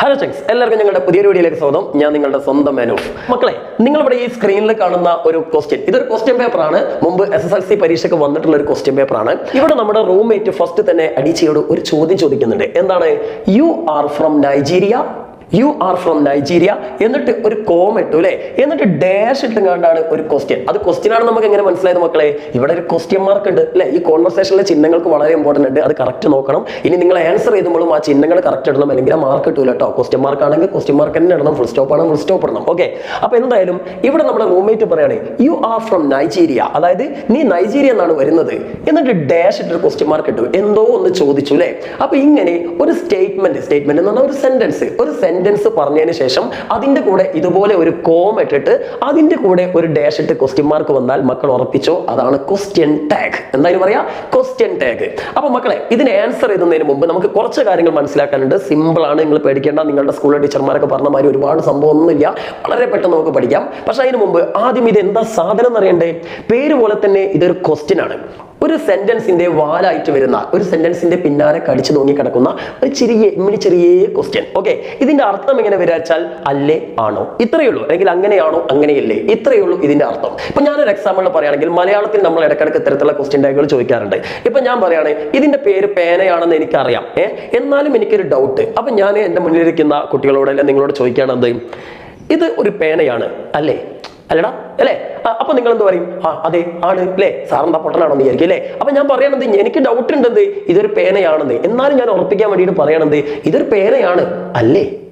Hello checks എല്ലാവർക്കും ഞങ്ങളുടെ പുതിയ വീഡിയോയിലേക്ക് സ്വാഗതം. ഞാൻ നിങ്ങളുടെ സ്വന്തം മനോഫ് മക്കളെ നിങ്ങളിവിടെ ഈ സ്ക്രീനിൽ കാണുന്ന ഒരു ക്വസ്റ്റ്യൻ ഇതൊരു ക്വസ്റ്റ്യൻ പേപ്പറാണ് മുമ്പ് എസ് എസ് എൽ സി പരീക്ഷയ്ക്ക് വന്നിട്ടുള്ള ഒരു ക്വസ്റ്റ്യൻ പേപ്പറാണ് ഇവിടെ നമ്മുടെ റൂംമേറ്റ് ഫസ്റ്റ് തന്നെ അടിച്ചയോട് ഒരു ചോദ്യം ചോദിക്കുന്നുണ്ട്. എന്താണ്? You are from Nigeria you are from Nigeria എന്നിട്ട് ഒരു കോം ഇട്ടു അല്ലേ എന്നിട്ട് ഡാഷ് ഇട്ടുകൊണ്ടാണ് ഒരു ക്വസ്റ്റ്യൻ അത് ക്വസ്റ്റ്യൻ ആണ് നമുക്ക് എങ്ങനെ മനസ്സിലായത് മക്കളെ? ഇവിടെ ഒരു ക്വസ്റ്റ്യൻ മാർക്ക് ഉണ്ട് അല്ലേ ഈ കോൺവെർസേഷനിലെ ചിഹ്നങ്ങൾക്ക് വളരെ ഇമ്പോർട്ടന്റ് ഉണ്ട്. അത് കറക്റ്റ് നോക്കണം. ഇനി നിങ്ങൾ ആൻസർ ചെയ്യുമ്പോഴും ആ ചിഹ്നങ്ങൾ കറക്റ്റ് ഇടണം. അല്ലെങ്കിൽ ആ മാർക്ക് കിട്ടൂല കേട്ടോ ക്വസ്റ്റ്യൻ മാർക്ക് ആണെങ്കിൽ ക്വസ്റ്റ്യൻ മാർക്ക് തന്നെ ഇടണം. ഫുൾ സ്റ്റോപ്പ് ആണ് ഫുൾ സ്റ്റോപ്പ് ഇടണം. ഓക്കെ അപ്പൊ എന്തായാലും ഇവിടെ നമ്മുടെ റൂംമേറ്റ് പറയുകയാണ് യു ആർ ഫ്രം നൈജീരിയ അതായത് നീ നൈജീരിയ എന്നാണ് വരുന്നത്. എന്നിട്ട് ഡാഷ് ഇട്ടൊരു ക്വസ്റ്റ്യൻ മാർക്ക് ഇട്ടു. എന്തോ ഒന്ന് ചോദിച്ചു അല്ലേ അപ്പൊ ഇങ്ങനെ ഒരു സ്റ്റേറ്റ്മെന്റ് സ്റ്റേറ്റ്മെന്റ് എന്ന് പറഞ്ഞാൽ ഒരു സെന്റൻസ് ഒരു സെന്റൻസ് പറഞ്ഞതിന് ശേഷം അതിന്റെ കൂടെ ഇതുപോലെ ഒരു കോം ഇട്ടിട്ട് അതിന്റെ കൂടെ ഒരു ഡാഷ് ഇട്ട് ക്വസ്റ്റ്യൻ മാർക്ക് വന്നാൽ മക്കൾ ഉറപ്പിച്ചോ? അതാണ് ക്വസ്റ്റ്യൻ ടാഗ് എന്തായാലും പറയാ ക്വസ്റ്റ്യൻ ടാഗ് അപ്പൊ മക്കളെ ഇതിന് ആൻസർ എഴുതുന്നതിന് മുമ്പ് നമുക്ക് കുറച്ച് കാര്യങ്ങൾ മനസ്സിലാക്കാനുണ്ട്. സിമ്പിൾ ആണ് നിങ്ങൾ പേടിക്കേണ്ട. നിങ്ങളുടെ സ്കൂളിലെ ടീച്ചർമാരൊക്കെ പറഞ്ഞ മാതിരി ഒരുപാട് സംഭവം ഒന്നുമില്ല. വളരെ പെട്ടെന്ന് നമുക്ക് പഠിക്കാം. പക്ഷെ അതിന് മുമ്പ് ആദ്യം ഇത് എന്താ സാധനം എന്നറിയണ്ടേ? പേര് പോലെ തന്നെ ഇതൊരു ക്വസ്റ്റ്യൻ ആണ്. ഒരു സെന്റൻസിന്റെ വാലായിട്ട് വരുന്ന ഒരു സെന്റൻസിന്റെ പിന്നാലെ കടിച്ചു തൂങ്ങി കിടക്കുന്ന ഒരു ചെറിയ ഇമ്മിണി ചെറിയ ക്വസ്റ്റ്യൻ ഓക്കെ ഇതിന്റെ അർത്ഥം എങ്ങനെ വരാച്ചാൽ അല്ലേ ആണോ? ഇത്രയേ ഉള്ളൂ. അല്ലെങ്കിൽ അങ്ങനെയാണോ അങ്ങനെയല്ലേ? ഇത്രയേ ഉള്ളൂ ഇതിന്റെ അർത്ഥം. ഇപ്പൊ ഞാനൊരു എക്സാമ്പിൾ പറയുകയാണെങ്കിൽ മലയാളത്തിൽ നമ്മൾ ഇടയ്ക്കിടയ്ക്ക് ഇത്തരത്തിലുള്ള ക്വസ്റ്റ്യൻ ടാഗുകൾ ചോദിക്കാറുണ്ട്. ഇപ്പൊ ഞാൻ പറയാണ് ഇതിന്റെ പേര് പേനയാണെന്ന് എനിക്കറിയാം. ഏഹ് എന്നാലും എനിക്കൊരു ഡൗട്ട് അപ്പൊ ഞാൻ എന്റെ മുന്നിലിരിക്കുന്ന കുട്ടികളോട് അല്ലെങ്കിൽ നിങ്ങളോട് ചോദിക്കുകയാണെന്ത് ഇത് ഒരു പേനയാണ്. അല്ലേ? അല്ലടാ അല്ലേ? അപ്പൊ നിങ്ങൾ എന്ത് പറയും? ആ അതെ ആണ് അല്ലേ സാറെന്താ പൊട്ടനാണോ എന്ന് വിചാരിക്കും അല്ലേ അപ്പൊ ഞാൻ പറയണത് എനിക്ക് ഡൗട്ട് ഉണ്ട് എന്ത് ഇതൊരു പേനയാണെന്ന്. എന്നാലും ഞാൻ ഉറപ്പിക്കാൻ വേണ്ടിയിട്ട് പറയണത് ഇതൊരു പേനയാണ് അല്ലേ?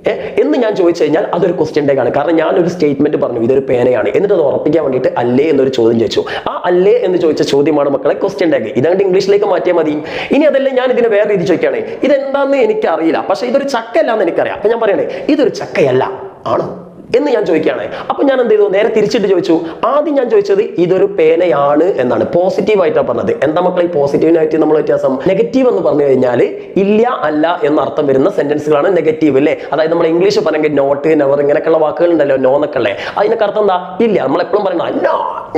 എന്ന് ഞാൻ ചോദിച്ചു കഴിഞ്ഞാൽ അതൊരു ക്വസ്റ്റ്യൻ ടാഗ് ആണ്. കാരണം ഞാനൊരു സ്റ്റേറ്റ്മെന്റ് പറഞ്ഞു ഇതൊരു പേനയാണ്. എന്നിട്ട് അത് ഉറപ്പിക്കാൻ വേണ്ടിയിട്ട് അല്ലേ എന്നൊരു ചോദ്യം ചോദിച്ചു. ആ അല്ലേ എന്ന് ചോദിച്ച ചോദ്യമാണ് മക്കളെ ക്വസ്റ്റ്യൻ ടേക്ക് ഇതാണ്ട് ഇംഗ്ലീഷിലേക്ക് മാറ്റിയാൽ മതി. ഇനി അതല്ല ഞാൻ ഇതിനെ വേറെ രീതി ചോദിക്കുകയാണ്. ഇതെന്താന്ന് എനിക്കറിയില്ല. പക്ഷെ ഇതൊരു ചക്കയല്ല എന്ന് എനിക്കറിയാം. അപ്പൊ ഞാൻ പറയണേ ഇതൊരു ചക്കയല്ല. ആണോ? എന്ന് ഞാൻ ചോദിക്കുകയാണ്. അപ്പൊ ഞാൻ എന്ത് ചെയ്തു? നേരെ തിരിച്ചിട്ട് ചോദിച്ചു ആദ്യം ഞാൻ ചോദിച്ചത് ഇതൊരു പേനയാണ് എന്നാണ്. പോസിറ്റീവ് ആയിട്ടാണ് പറഞ്ഞത്. എന്താ മക്കളെ പോസിറ്റീവിനായിട്ട് നമ്മൾ വ്യത്യാസം? നെഗറ്റീവ് എന്ന് പറഞ്ഞു കഴിഞ്ഞാൽ ഇല്ല അല്ല എന്ന അർത്ഥം വരുന്ന സെന്റൻസുകളാണ് നെഗറ്റീവ് അല്ലേ അതായത് നമ്മൾ ഇംഗ്ലീഷ് പറയുമ്പോൾ നോട്ട് നെവർ ഇങ്ങനെയൊക്കെയുള്ള വാക്കുകൾ ഉണ്ടല്ലോ നോ എന്നൊക്കെ അല്ലേ അതിനൊക്കെ അർത്ഥം എന്താ? ഇല്ല. നമ്മൾ എപ്പോഴും പറയുന്നത്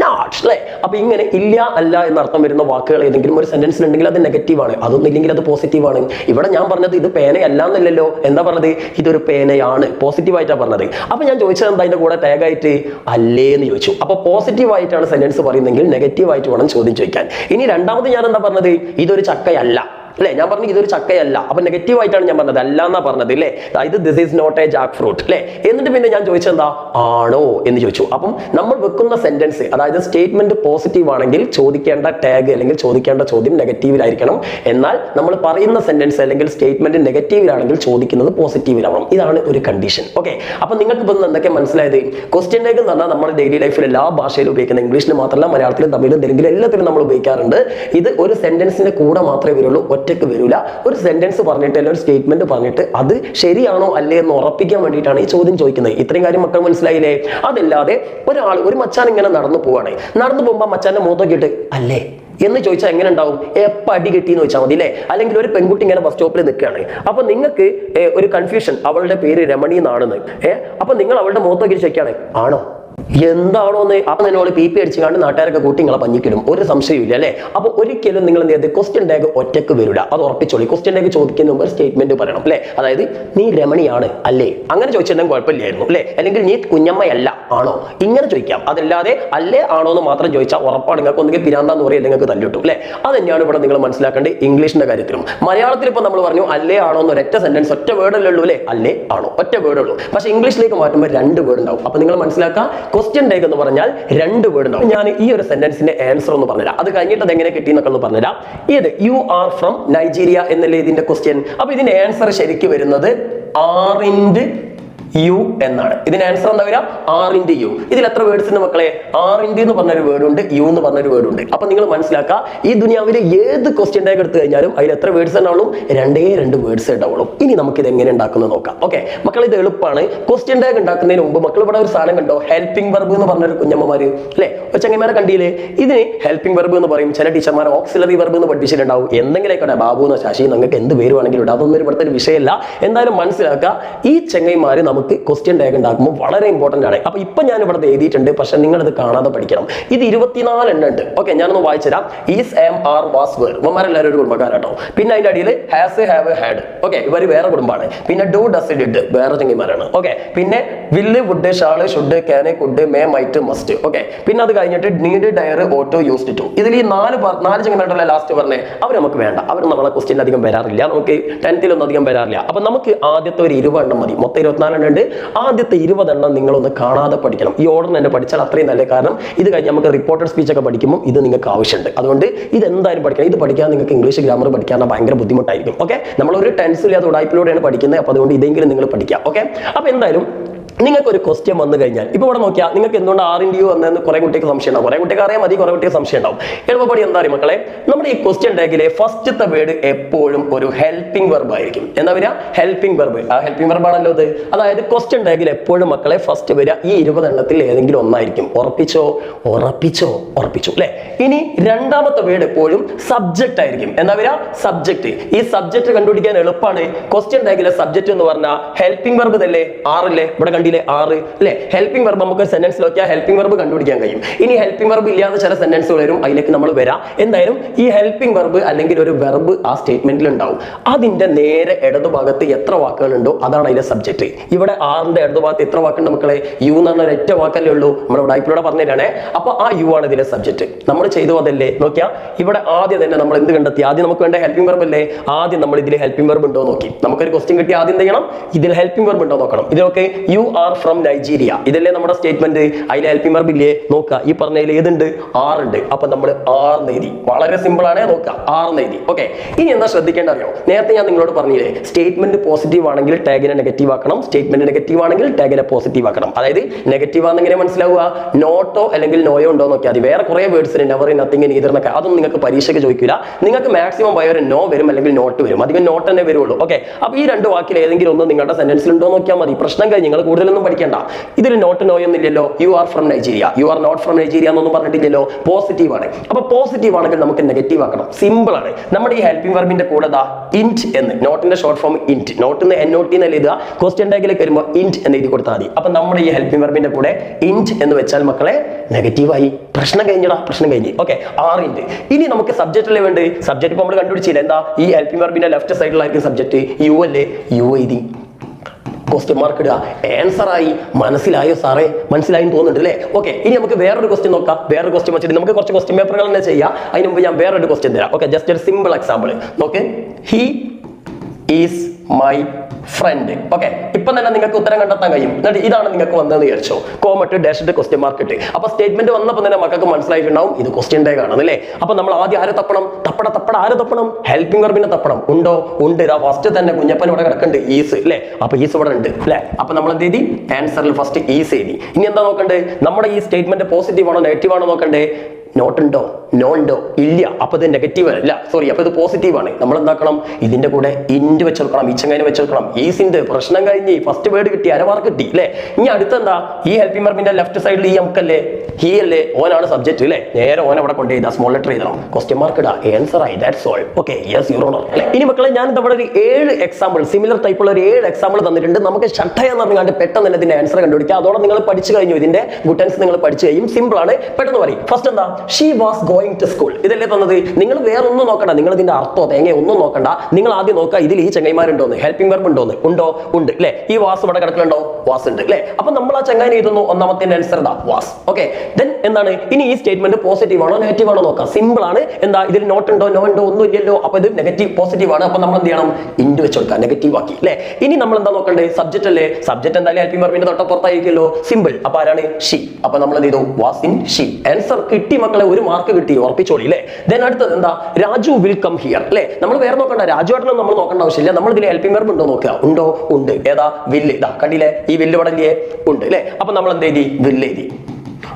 നോട്ട് അല്ലേ അപ്പൊ ഇങ്ങനെ ഇല്ല അല്ല എന്ന അർത്ഥം വരുന്ന വാക്കുകൾ ഏതെങ്കിലും ഒരു സെന്റൻസിൽ ഉണ്ടെങ്കിൽ അത് നെഗറ്റീവ് ആണ്. അതൊന്നും ഇല്ലെങ്കിൽ അത് പോസിറ്റീവ് ആണ്. ഇവിടെ ഞാൻ പറഞ്ഞത് ഇത് പേനയല്ല എന്നല്ലല്ലോ. എന്താ പറഞ്ഞത്? ഇതൊരു പേനയാണ്. പോസിറ്റീവ് ആയിട്ടാണ് പറഞ്ഞത്. അപ്പൊ ഞാൻ ചോദിച്ചത് എന്താ അതിന്റെ കൂടെ ടാഗായിട്ട് അല്ലേ എന്ന് ചോദിച്ചു. അപ്പൊ പോസിറ്റീവ് ആയിട്ടാണ് സെന്റൻസ് പറയുന്നെങ്കിൽ നെഗറ്റീവ് ആയിട്ട് വേണം ചോദ്യം ചോദിക്കാൻ. ഇനി രണ്ടാമത് ഞാൻ എന്താ പറഞ്ഞത്? ഇതൊരു ചക്കയല്ല. അല്ലെ? ഞാൻ പറഞ്ഞു ഇതൊരു ചക്കയല്ല. അപ്പൊ നെഗറ്റീവ് ആയിട്ടാണ് ഞാൻ പറഞ്ഞത്. അല്ല എന്നാ പറഞ്ഞത് അല്ലേ അതായത് this is not a jackfruit അല്ലെ എന്നിട്ട് പിന്നെ ഞാൻ ചോദിച്ചത് എന്താ ആണോ എന്ന് ചോദിച്ചു. അപ്പം നമ്മൾ വെക്കുന്ന സെന്റൻസ് അതായത് സ്റ്റേറ്റ്മെന്റ് പോസിറ്റീവ് ആണെങ്കിൽ ചോദിക്കേണ്ട ടാഗ് അല്ലെങ്കിൽ ചോദിക്കേണ്ട ചോദ്യം നെഗറ്റീവിലായിരിക്കണം എന്നാൽ നമ്മൾ പറയുന്ന സെന്റൻസ് അല്ലെങ്കിൽ സ്റ്റേറ്റ്മെന്റ് നെഗറ്റീവിലാണെങ്കിൽ ചോദിക്കുന്നത് പോസിറ്റീവിലാവണം ഇതാണ് ഒരു കണ്ടീഷൻ ഓക്കെ അപ്പൊ നിങ്ങൾക്ക് ഇപ്പം എന്തൊക്കെ മനസ്സിലായത്? ക്വസ്റ്റ്യൻ ടാഗ് എന്ന് പറഞ്ഞാൽ നമ്മുടെ ഡെയിലി ലൈഫിൽ എല്ലാ ഭാഷയിലും ഉപയോഗിക്കുന്ന ഇംഗ്ലീഷിൽ മാത്രമല്ല മലയാളത്തിലും തമിഴിലും തെലുങ്കിലും എല്ലാത്തിലും നമ്മൾ ഉപയോഗിക്കാറുണ്ട്. ഇത് ഒരു സെന്റൻസിന്റെ കൂടെ മാത്രമേ വരുള്ളൂ. ഒറ്റയ്ക്ക് വരില്ല ഒരു സെന്റൻസ് പറഞ്ഞിട്ട് അല്ലെങ്കിൽ ഒരു സ്റ്റേറ്റ്മെന്റ് പറഞ്ഞിട്ട് അത് ശരിയാണോ അല്ലേ എന്ന് ഉറപ്പിക്കാൻ വേണ്ടിയിട്ടാണ് ഈ ചോദ്യം ചോദിക്കുന്നത്. ഇത്രയും കാര്യം മക്കൾ മനസ്സിലായില്ലേ? അതല്ലാതെ ഒരാൾ ഒരു മച്ചാൻ ഇങ്ങനെ നടന്നു പോവാണ്. നടന്നു പോകുമ്പോൾ മച്ചാന്റെ മുഖത്തൊക്കെ അല്ലേ? എന്ന് ചോദിച്ചാൽ എങ്ങനെ ഉണ്ടാവും? എപ്പം അടി കിട്ടിയെന്ന് ചോദിച്ചാൽ മതി അല്ലേ? അല്ലെങ്കിൽ ഒരു പെൺകുട്ടി ഇങ്ങനെ ബസ് സ്റ്റോപ്പിൽ നിൽക്കുകയാണ്. അപ്പൊ നിങ്ങൾക്ക് ഒരു കൺഫ്യൂഷൻ അവളുടെ പേര് രമണി എന്നാണെന്ന് ഏഹ് അപ്പൊ നിങ്ങൾ അവളുടെ മുഖത്തൊക്കെ ചോദിക്കുകയാണ് ആണോ? എന്താണോ എന്ന് അപ്പൊ നിന്നോട് പി പി അടിച്ച് കണ്ട് നാട്ടുകാരൊക്കെ കൂട്ടി നിങ്ങളെ പഞ്ഞിക്കിടും. ഒരു സംശയമില്ല അല്ലേ? അപ്പൊ ഒരിക്കലും നിങ്ങൾ എന്ത് ചെയ്ത് ക്വസ്റ്റ്യൻ ടാഗ് ഒറ്റയ്ക്ക് വരില്ല. അത് ഉറപ്പിച്ചോളി. ക്വസ്റ്റ്യൻ ടാഗ് ചോദിക്കുന്ന മുമ്പ് സ്റ്റേറ്റ്മെന്റ് പറയണം അല്ലേ? അതായത് നീ രമണിയാണ് അല്ലേ? അങ്ങനെ ചോദിച്ചിട്ടുണ്ടെങ്കിൽ കുഴപ്പമില്ലായിരുന്നു അല്ലേ? അല്ലെങ്കിൽ നീ കുഞ്ഞമ്മയല്ല ആണോ? ഇങ്ങനെ ചോദിക്കാം. അതല്ലാതെ അല്ലേ ആണോ എന്ന് മാത്രം ചോദിച്ചാൽ ഉറപ്പാണ്. നിങ്ങൾക്ക് ഒന്നുകിൽ പിരാന്താന്ന് പറയും നിങ്ങൾക്ക് തല്ലിട്ടു അല്ലേ? അത് തന്നെയാണ് ഇവിടെ നിങ്ങൾ മനസ്സിലാക്കേണ്ടത് ഇംഗ്ലീഷിന്റെ കാര്യത്തിലും. മലയാളത്തിൽ ഇപ്പൊ നമ്മൾ പറഞ്ഞു അല്ലേ ആണോ? എന്ന് ഒറ്റ സെന്റൻസ് ഒറ്റ വേർഡല്ലേ ഉള്ളൂ അല്ലേ? അല്ലേ ആണോ? ഒറ്റ വേർഡ് ഉള്ളൂ. പക്ഷേ ഇംഗ്ലീഷിലേക്ക് മാറ്റുമ്പോൾ രണ്ട് വേർഡ് ഉണ്ടാവും. അപ്പൊ നിങ്ങൾ മനസ്സിലാക്കുക ക്വസ്റ്റ്യൻ ടേക്ക് എന്ന് പറഞ്ഞാൽ രണ്ട് വേർഡ് ഉണ്ടാവും ഞാൻ ഈ ഒരു സെന്റൻസിന്റെ ആൻസർ ഒന്ന് പറഞ്ഞുതരാം. അത് കഴിഞ്ഞിട്ട് അത് എങ്ങനെ കിട്ടിയെന്നൊക്കെ ഒന്ന് പറഞ്ഞുതരാം. ഇത് യു ആർ ഫ്രം നൈജീരിയ എന്നല്ലേ ഇതിന്റെ ക്വസ്റ്റ്യൻ അപ്പൊ ഇതിന്റെ ആൻസർ ശരിക്കും വരുന്നത് ഇൻഡ് യു എന്നാണ്. ഇതിന് ആൻസർ എന്താ വരിക? ആറിന്റെ യു ഇതിൽ എത്ര വേർഡ്സ് ഉണ്ട് മക്കളെ? ആറിന്റെ എന്ന് പറഞ്ഞൊരു വേർഡ് ഉണ്ട് യു എന്ന് പറഞ്ഞൊരു വേർഡ് ഉണ്ട്. അപ്പൊ നിങ്ങൾ മനസ്സിലാക്കുക ഈ ദുനിയാവിലെ ഏത് ക്വസ്റ്റ്യൻ ടാഗ് എടുത്തു കഴിഞ്ഞാലും അതിൽ എത്ര വേർഡ്സ് ഉണ്ടാവുള്ളൂ? രണ്ടേ രണ്ട് വേർഡ്സ് ഉണ്ടാവുള്ളൂ. ഇനി നമുക്ക് ഇത് എങ്ങനെ ഉണ്ടാക്കുന്നത് നോക്കാം. ഓക്കെ മക്കൾ ഇത് എളുപ്പമാണ്. ക്വസ്റ്റ്യൻ ടാഗ് ഉണ്ടാക്കുന്നതിന് മുമ്പ് മക്കൾ ഇവിടെ ഒരു സാധനം കണ്ടോ? ഹെൽപ്പിംഗ് വെർബ് എന്ന് പറഞ്ഞ ഒരു കുഞ്ഞമ്മമാര്. അല്ലെ? ചങ്ങന്മാരെ കണ്ടില്ലേ? ഇതിന് ഹെൽപ്പിംഗ് വെർബ് എന്ന് പറയും. ചില ടീച്ചർമാർ ഓക്സിലറി വെർബ് എന്ന് പഠിപ്പിച്ചിട്ടുണ്ടാവും. എന്തെങ്കിലും ആയിക്കോട്ടെ ബാബു എന്നോ ശശി നിങ്ങൾക്ക് എന്ത് പേര് വേണമെങ്കിലും അതൊന്നും ഇവിടുത്തെ ഒരു വിഷയമല്ല. എന്തായാലും മനസ്സിലാക്കുക ഈ ചെങ്ങൈമാര് നമുക്ക് നമുക്ക് ക്വസ്റ്റ്യൻ ടാഗ് ഉണ്ടാക്കുമ്പോൾ വളരെ ഇമ്പോർട്ടന്റ് ആണ്. അപ്പോൾ ഇപ്പം ഞാൻ ഇവിടെ എഴുതിയിട്ടുണ്ട് പക്ഷേ നിങ്ങളിത് കാണാതെ പഠിക്കണം. ഇത് ഇരുപത്തിനാല് എണ്ണം ഉണ്ട്. ഓക്കെ ഞാനൊന്ന് വായിച്ചുതരാം is am are was were ഇവന്മാരെല്ലാവരും ഒരു കുടുംബക്കാരാട്ടോ. പിന്നെ അതിന്റെ അടിയിൽ ഹാസ് ഹാവ് ഹാഡ് ഓക്കെ ഇവർ വേറെ കുടുംബമാണ്. പിന്നെ ഡു ഡസ് ഡിഡ് വേറെ ചെങ്ങിമാരാണ് ഓക്കെ പിന്നെ will would shall should can could may might must okay പിന്നെ അത് കഴിഞ്ഞിട്ട് need dare ought used to ഇതിൽ ഈ നാല് നാല് ചെങ്ങിമാരുടെ ലാസ്റ്റ് പറഞ്ഞേ. അവർ നമുക്ക് വേണ്ട. അവർ നമ്മളെ ക്വസ്റ്റ്യൻ അധികം വരാറില്ല. നമുക്ക് ടെൻത്തിലൊന്നും അധികം വരാറില്ല. അപ്പൊ നമുക്ക് ആദ്യത്തെ ഒരു ഇരുപത് എണ്ണം മതി. മൊത്തം ഇരുപത്തിനാലെണ്ണം ഉണ്ട് ആദ്യത്തെ ഇരുപതെണ്ണം നിങ്ങളൊന്ന് കാണാതെ പഠിക്കണം. ഈ ഓർഡർ തന്നെ പഠിച്ചാൽ അത്രയും നല്ല കാരണം ഇത് കഴിഞ്ഞ് നമുക്ക് റിപ്പോർട്ടഡ് സ്പീച്ച് ഒക്കെ പഠിക്കുമ്പോൾ ഇത് നിങ്ങൾക്ക് ആവശ്യമുണ്ട്. അതുകൊണ്ട് ഇത് എന്തായാലും പഠിക്കണം. ഇത് പഠിക്കാൻ നിങ്ങൾക്ക് ഇംഗ്ലീഷ് ഗ്രാമർ പഠിക്കാൻ ഭയങ്കര ബുദ്ധിമുട്ടായിരിക്കും. ഓക്കെ നമ്മളൊരു ടെൻസില്ലാതെ ഉടായ്പിലൂടെയാണ് പഠിക്കുന്നത്. അപ്പോൾ അതുകൊണ്ട് ഇതെങ്കിലും നിങ്ങൾ പഠിക്കാം. ഓക്കെ അപ്പോൾ എന്തായാലും നിങ്ങൾക്ക് ഒരു ക്വസ്റ്റ്യൻ വന്നു കഴിഞ്ഞാൽ ഇപ്പോൾ ഇവിടെ നോക്കിയാൽ നിങ്ങൾക്ക് എന്തുകൊണ്ട് ആർ ഇൻ യു വന്നതെന്ന് കുറെ കുട്ടിക്ക് സംശയം ഉണ്ടാവും കുറെ കുട്ടിക്ക് അറിയാൻ മതി കുറെ കുട്ടിക്ക് സംശയം ഉണ്ടാവും എളുപ്പപ്പടി എന്താ അറിയും മക്കളെ? നമ്മുടെ ഈ ക്വസ്റ്റ്യൻ ടാഗിലെ ഫസ്റ്റത്തെ വേർഡ് എപ്പോഴും ഒരു ഹെൽപ്പിംഗ് വെർബ് ആയിരിക്കും. എന്താ വരിക? ഹെൽപ്പിംഗ് വെർബ് ആ ഹെൽപ്പിംഗ് വെർബ് ആണല്ലോ ഇത്. അതായത് ക്വസ്റ്റ്യൻ ടാഗിൽ എപ്പോഴും മക്കളെ ഫസ്റ്റ് വരിക ഈ ഇരുപതെണ്ണത്തിൽ ഏതെങ്കിലും ഒന്നായിരിക്കും. ഉറപ്പിച്ചോ? ഉറപ്പിച്ചോ? ഉറപ്പിച്ചു. അല്ലേ? ഇനി രണ്ടാമത്തെ വേർഡ് എപ്പോഴും സബ്ജക്റ്റ് ആയിരിക്കും. എന്താ വരിക? സബ്ജക്റ്റ് ഈ സബ്ജക്റ്റ് കണ്ടുപിടിക്കാൻ എളുപ്പമാണ് ക്വസ്റ്റ്യൻ ടാഗിലെ സബ്ജക്റ്റ് എന്ന് പറഞ്ഞാൽ ഹെൽപ്പിംഗ് വെർബ് തന്നെ ആറില്ലേ? ഇവിടെ കണ്ടില്ലേ ആറ് അല്ലെ? ഹെൽപ്പിംഗ് വെർബ് നമുക്ക് സെന്റൻസ് നോക്കിയാൽ ഹെൽപ്പിംഗ് വെർബ് കണ്ടുപിടിക്കാൻ കഴിയും. ഇനി ഹെൽപ്പിംഗ് വെർബ് ഇല്ലാതെ ചില സെന്റൻസ് വരും അതിലേക്ക് നമ്മൾ വരാം. എന്തായാലും ഈ ഹെൽപ്പിംഗ് വെർബ് അല്ലെങ്കിൽ ഒരു വെർബ് ആ സ്റ്റേറ്റ്മെന്റിൽ ഉണ്ടാവും. അതിന്റെ നേരെ ഇടതുഭാഗത്ത് എത്ര വാക്കുകളുണ്ടോ അതാണ് അതിലെ സബ്ജക്റ്റ് ഇവിടെ ആറിന്റെ ഇടതുഭാഗത്ത് എത്ര വാക്കുണ്ട് മക്കളെ? യു എന്ന് പറഞ്ഞ ഒരൊറ്റ വാക്കല്ലേ ഉള്ളൂ. നമ്മുടെ ഉടായ്പിലൂടെ പറഞ്ഞുതരാണേ. അപ്പൊ ആ യു ആണ് ഇതിലെ സബ്ജക്റ്റ് നമ്മൾ ചെയ്തു അതല്ലേ? നോക്കിയാ ഇവിടെ ആദ്യം തന്നെ നമ്മൾ എന്ത് കണ്ടെത്തി? ആദ്യം നമുക്ക് വേണ്ട ഹെൽപ്പിംഗ് വെർബ് അല്ലേ? ആദ്യം നമ്മൾ ഇതിൽ ഹെൽപ്പിംഗ് വെർബ് ഉണ്ടോ നോക്കി. നമുക്കൊരു ക്വസ്റ്റ്യൻ കിട്ടി. ആദ്യം ചെയ്യണം? ഇതിൽ ഹെൽപ്പിംഗ് വെർബ് ഉണ്ടോ നോക്കണം. ഇതിലൊക്കെ യു ആർ ഫ്രം നൈജീരിയ ഇതല്ലേ നമ്മുടെ സ്റ്റേറ്റ്മെന്റ് അതിലെ ഹെൽപ്പിംഗ് വെർബ് ഇല്ലേ നോക്കുക. ഈ പറഞ്ഞതിൽ ഏതുണ്ട്? ആർ ഉണ്ട്. അപ്പൊ നമ്മൾ ആർ നെയ്തി വളരെ സിമ്പിൾ ആണ് നോക്കുക. ആർ നെയ്തി ഓക്കെ ഇനി എന്താ ശ്രദ്ധിക്കേണ്ട അറിയോ? നേരത്തെ ഞാൻ നിങ്ങളോട് പറഞ്ഞില്ലേ സ്റ്റേറ്റ്മെന്റ് പോസിറ്റീവ് ആണെങ്കിൽ ടാഗിനെ നെഗറ്റീവ് ആക്കണം. സ്റ്റേറ്റ്മെന്റ് നെഗറ്റീവ് ആണെങ്കിൽ ടാഗിനെ പോസിറ്റീവ് ആക്കണം. അതായത് നെഗറ്റീവ് ആണെന്ന് എങ്ങനെ മനസ്സിലാവുക? നോട്ടോ അല്ലെങ്കിൽ നോയോ ഉണ്ടോ നോക്കിയാൽ മതി. വേറെ കുറെ വേർഡ്സ് നെവർ നത്തിങ് നീതർ എന്നൊക്കെ. അതൊന്നും നിങ്ങൾക്ക് പരീക്ഷയ്ക്ക് ചോദിക്കില്ല നിങ്ങൾക്ക് മാക്സിമം പോയ നോ വരും അല്ലെങ്കിൽ നോട്ട് വരും. അധികം നോട്ട് തന്നെ വരുള്ളൂ ഓക്കെ അപ്പൊ ഈ രണ്ട് വാക്കിൽ ഏതെങ്കിലും ഒന്ന് നിങ്ങളുടെ സെന്റൻസിൽ ഉണ്ടോ നോക്കിയാൽ മതി. പ്രശ്നം കഴിഞ്ഞ് നിങ്ങൾ കൂടുതലൊന്നും പഠിക്കേണ്ട. ഇതിൽ not no എന്നില്ലല്ലോ. You are from Nigeria you are not from Nigeria എന്നൊന്നും പറഞ്ഞിട്ടില്ലല്ലോ. പോസിറ്റീവ് ആണ്. അപ്പൊ പോസിറ്റീവ് ആണെങ്കിൽ നമുക്ക് നെഗറ്റീവ് ആക്കണം. സിമ്പിൾ ആണ്. നമ്മുടെ ഈ ഹെൽപ്പിംഗ് വെർബിന്റെ കൂടെ ദാ ഇന്റ് എന്ന്. നോട്ടിന്റെ ഷോർട്ട് ഫോം ഇന്റ് നോട്ടിന്ന് എൻ ഒ ടി എന്ന് എഴുതുക? ക്വസ്റ്റ്യൻ ടാഗിലേക്ക് വരുമ്പോൾ ഇന്റ് എന്ന് എഴുതി കൊടുത്താൽ മതി. അപ്പൊ നമ്മുടെ ഈ ഹെൽപ്പിംഗ് വെർബിന്റെ കൂടെ ഇന്റ് എന്ന് വെച്ചാൽ മക്കളെ നെഗറ്റീവായി പ്രശ്നം കഴിഞ്ഞടാ. പ്രശ്നം കഴിഞ്ഞ്. ഓക്കെ ആറ് ഇന്റ് ഇനി നമുക്ക് സബ്ജക്റ്റ് അല്ലേ വേണ്ടത്? സബ്ജക്റ്റ് ഇപ്പോൾ നമ്മൾ കണ്ടുപിടിച്ചില്ല? എന്താ? ഈ ഹെൽപ്പിംഗ് വെർബിന്റെ ലെഫ്റ്റ് സൈഡിലായിരിക്കും സബ്ജക്റ്റ് യു അല്ലേ? യു എഴുതി. ക്വസ്റ്റ്യൻ മാർക്ക് ഇടുക. ആൻസർ ആയി. മനസ്സിലായോ സാറേ? മനസ്സിലായി തോന്നുന്നുണ്ട് അല്ലേ? ഓക്കെ ഇനി നമുക്ക് വേറൊരു ക്വസ്റ്റ്യൻ നോക്കാം. വേറൊരു ക്വസ്റ്റ്യൻ വെച്ചിട്ട് നമുക്ക് കുറച്ച് ക്വസ്റ്റ്യൻ പേപ്പറുകൾ തന്നെ ചെയ്യാം. അതിന് മുമ്പ് ഞാൻ വേറൊരു ക്വസ്റ്റ്യൻ തരാം. ഓക്കെ ജസ്റ്റ് ഒരു സിമ്പിൾ എക്സാമ്പിൾ നോക്കെ he is my friend okay ഇപ്പൊ തന്നെ നിങ്ങൾക്ക് ഉത്തരം കണ്ടെത്താൻ കഴിയും. എന്നിട്ട് ഇതാണ് നിങ്ങൾക്ക് വന്നതെന്ന് വിചാരിച്ചോ. കോമട്ട് ഡാഷ് ക്വസ്റ്റ്യൻ മാർക്ക് ഇട്ട്. അപ്പൊ സ്റ്റേറ്റ്മെന്റ് വന്നപ്പോൾ തന്നെ മക്കൾക്ക് മനസ്സിലായിട്ടുണ്ടാവും ഇത് ക്വസ്റ്റ്യൻ ഡേ ആണ് അല്ലേ? അപ്പൊ നമ്മൾ ആദ്യം ആരെ തപ്പണം? തപ്പട തപ്പട ആരെ തപ്പണം? ഹെൽപ്പിംഗ് വെർബിനെ തപ്പണം. ഉണ്ടോ? ഉണ്ട്. ആ ഫസ്റ്റ് തന്നെ കുഞ്ഞപ്പൻ ഇവിടെ കിടക്കുന്നുണ്ട് ഈസ് അല്ലേ? അപ്പൊ ഈസ് ഇവിടെ ഉണ്ട് അല്ലേ? അപ്പൊ നമ്മൾ എന്ത് എഴുതി? ആൻസറിൽ ഫസ്റ്റ് ഈസ് എഴുതി. ഇനി എന്താ നോക്കണ്ടേ? നമ്മുടെ ഈ സ്റ്റേറ്റ്മെന്റ് പോസിറ്റീവ് ആണോ നെഗറ്റീവ് ആണോ നോക്കണ്ടേ? നോട്ട് ഉണ്ടോ? നോ ഉണ്ടോ? ഇല്ല. അപ്പൊ ഇത് നെഗറ്റീവ് അല്ല. സോറി അപ്പോൾ ഇത് പോസിറ്റീവ് ആണ്. നമ്മൾ എന്താക്കണം ഇതിന്റെ കൂടെ ഇൻഡ് വെച്ചെടുക്കണം ഇച്ചങ്ങനെ വെച്ചെടുക്കണം. ഈസിന്റെ പ്രശ്നം കഴിഞ്ഞ് ഫസ്റ്റ് വേർഡ് കിട്ടി അരമാർക്ക് കിട്ടി അല്ലേ ഇനി അടുത്തെന്താ? ഈ ഹെൽപ്പിംഗ് വെർബിന്റെ ലെഫ്റ്റ് സൈഡിൽ ഈ നമുക്കല്ലേ? ഹീ അല്ലേ? ഓനാണ് സബ്ജക്റ്റ് അല്ലേ നേരെ ഓൻ അവിടെ കൊണ്ട് ചെയ്താൽ സ്മോൾ ലെറ്റർ ചെയ്തണം ക്വസ്റ്റ്യൻ മാർക്ക് ഇടാ. ആൻസർ ആയി. ദാറ്റ്സ് ഓൾ ഓക്കെ യെസ് യൂറോ അല്ലേ ഇനി മക്കളെ ഞാൻ ഇവിടെ ഒരു ഏഴ് എക്സാമ്പിൾ സിമിലർ ടൈപ്പ് ഉള്ള ഒരു ഏഴ് എക്സാമ്പിൾ തന്നിട്ടുണ്ട്. നമുക്ക് ഷട്ടയെന്ന് പറഞ്ഞാണ്ട് പെട്ടെന്ന് തന്നെ ഇതിന്റെ ആൻസർ കണ്ടുപിടിക്കുക അതോടെ നിങ്ങൾ പഠിച്ചു കഴിഞ്ഞു. ഇതിന്റെ ഗുട്ടൻസ് നിങ്ങൾ പഠിച്ചു കഴിയും. സിമ്പിൾ ആണ്. പെട്ടെന്ന് പറയും. ഫസ്റ്റ് എന്താ? She was going to school ഇതല്ലേ തന്നത് നിങ്ങൾ വേറെ ഒന്നും നോക്കണ്ട. നിങ്ങൾ ഇതിന്റെ അർത്ഥമോ തേങ്ങ ഒന്നും നോക്കണ്ട. നിങ്ങൾ ആദ്യം നോക്കുക ഇതിൽ ഈ ചങ്ങൈമാരുണ്ടോന്ന് ഹെൽപ്പിംഗ് വെർബ് ഉണ്ടോന്ന്? ഉണ്ടോ? ഉണ്ട് അല്ലേ ഈ വാസ് ഇവിടെ കിടക്കുന്നുണ്ടോ? വാസ് ഉണ്ട് അല്ലേ അപ്പൊ നമ്മൾ ആ ചങ്ങാൻ എഴുതുന്നു. ഒന്നാമത്തെ ആൻസർ ദാ വാസ് ഓക്കെ ദെൻ എന്താണ്? ഇനി ഈ സ്റ്റേറ്റ്മെന്റ് പോസിറ്റീവ് ആണോ നെഗറ്റീവ് ആണോ നോക്കാം. സിമ്പിൾ ആണ്. എന്താ? ഇതിൽ നോട്ട് ഉണ്ടോ നോ ഉണ്ടോ ഒന്നും ഇല്ലല്ലോ. അപ്പൊ ഇത് നെഗറ്റീവ് പോസിറ്റീവ് ആണ്. അപ്പൊ നമ്മൾ എന്ത് ചെയ്യണം? ഇൻഡ് വെച്ച് കൊടുക്കുക. നെഗറ്റീവ് ആക്കി അല്ലേ ഇനി നമ്മൾ എന്താ നോക്കണ്ടേ? സബ്ജക്റ്റ് അല്ലേ? സബ്ജക്റ്റ് എന്തായാലും ഹെൽപ്പിംഗ് വെർബിന്റെ തൊട്ടപ്പുറത്തായിരിക്കുമല്ലോ. സിമ്പിൾ അപ്പൊ ആരാണ്? ഷി അപ്പൊ നമ്മൾ എന്ത് ചെയ്തു? വാസ് ഇൻ ഷി ആൻസർ കിട്ടി മക്കളെ ഒരു മാർക്ക് കിട്ടി ഉറപ്പിച്ചോളി അല്ലേ ദെൻ അടുത്തത് എന്താ? രാജു വിൽ കം ഹിയർ അല്ലേ നമ്മൾ വേറെ നോക്കണ്ട രാജു നമ്മൾ നോക്കേണ്ട ആവശ്യമില്ല. നമ്മൾ ഇതിൽ ഹെൽപ്പിംഗ് വെർബ് ഉണ്ടോ നോക്കുക. ഉണ്ടോ? ഉണ്ട്. ഏതാ? വില്ല് ഇതാ കണ്ടില്ലേ? ഈ വില്ല് പടലിയെ ഉണ്ട് അല്ലേ അപ്പൊ നമ്മൾ എന്ത് എഴുതി? വില്ല് എഴുതി.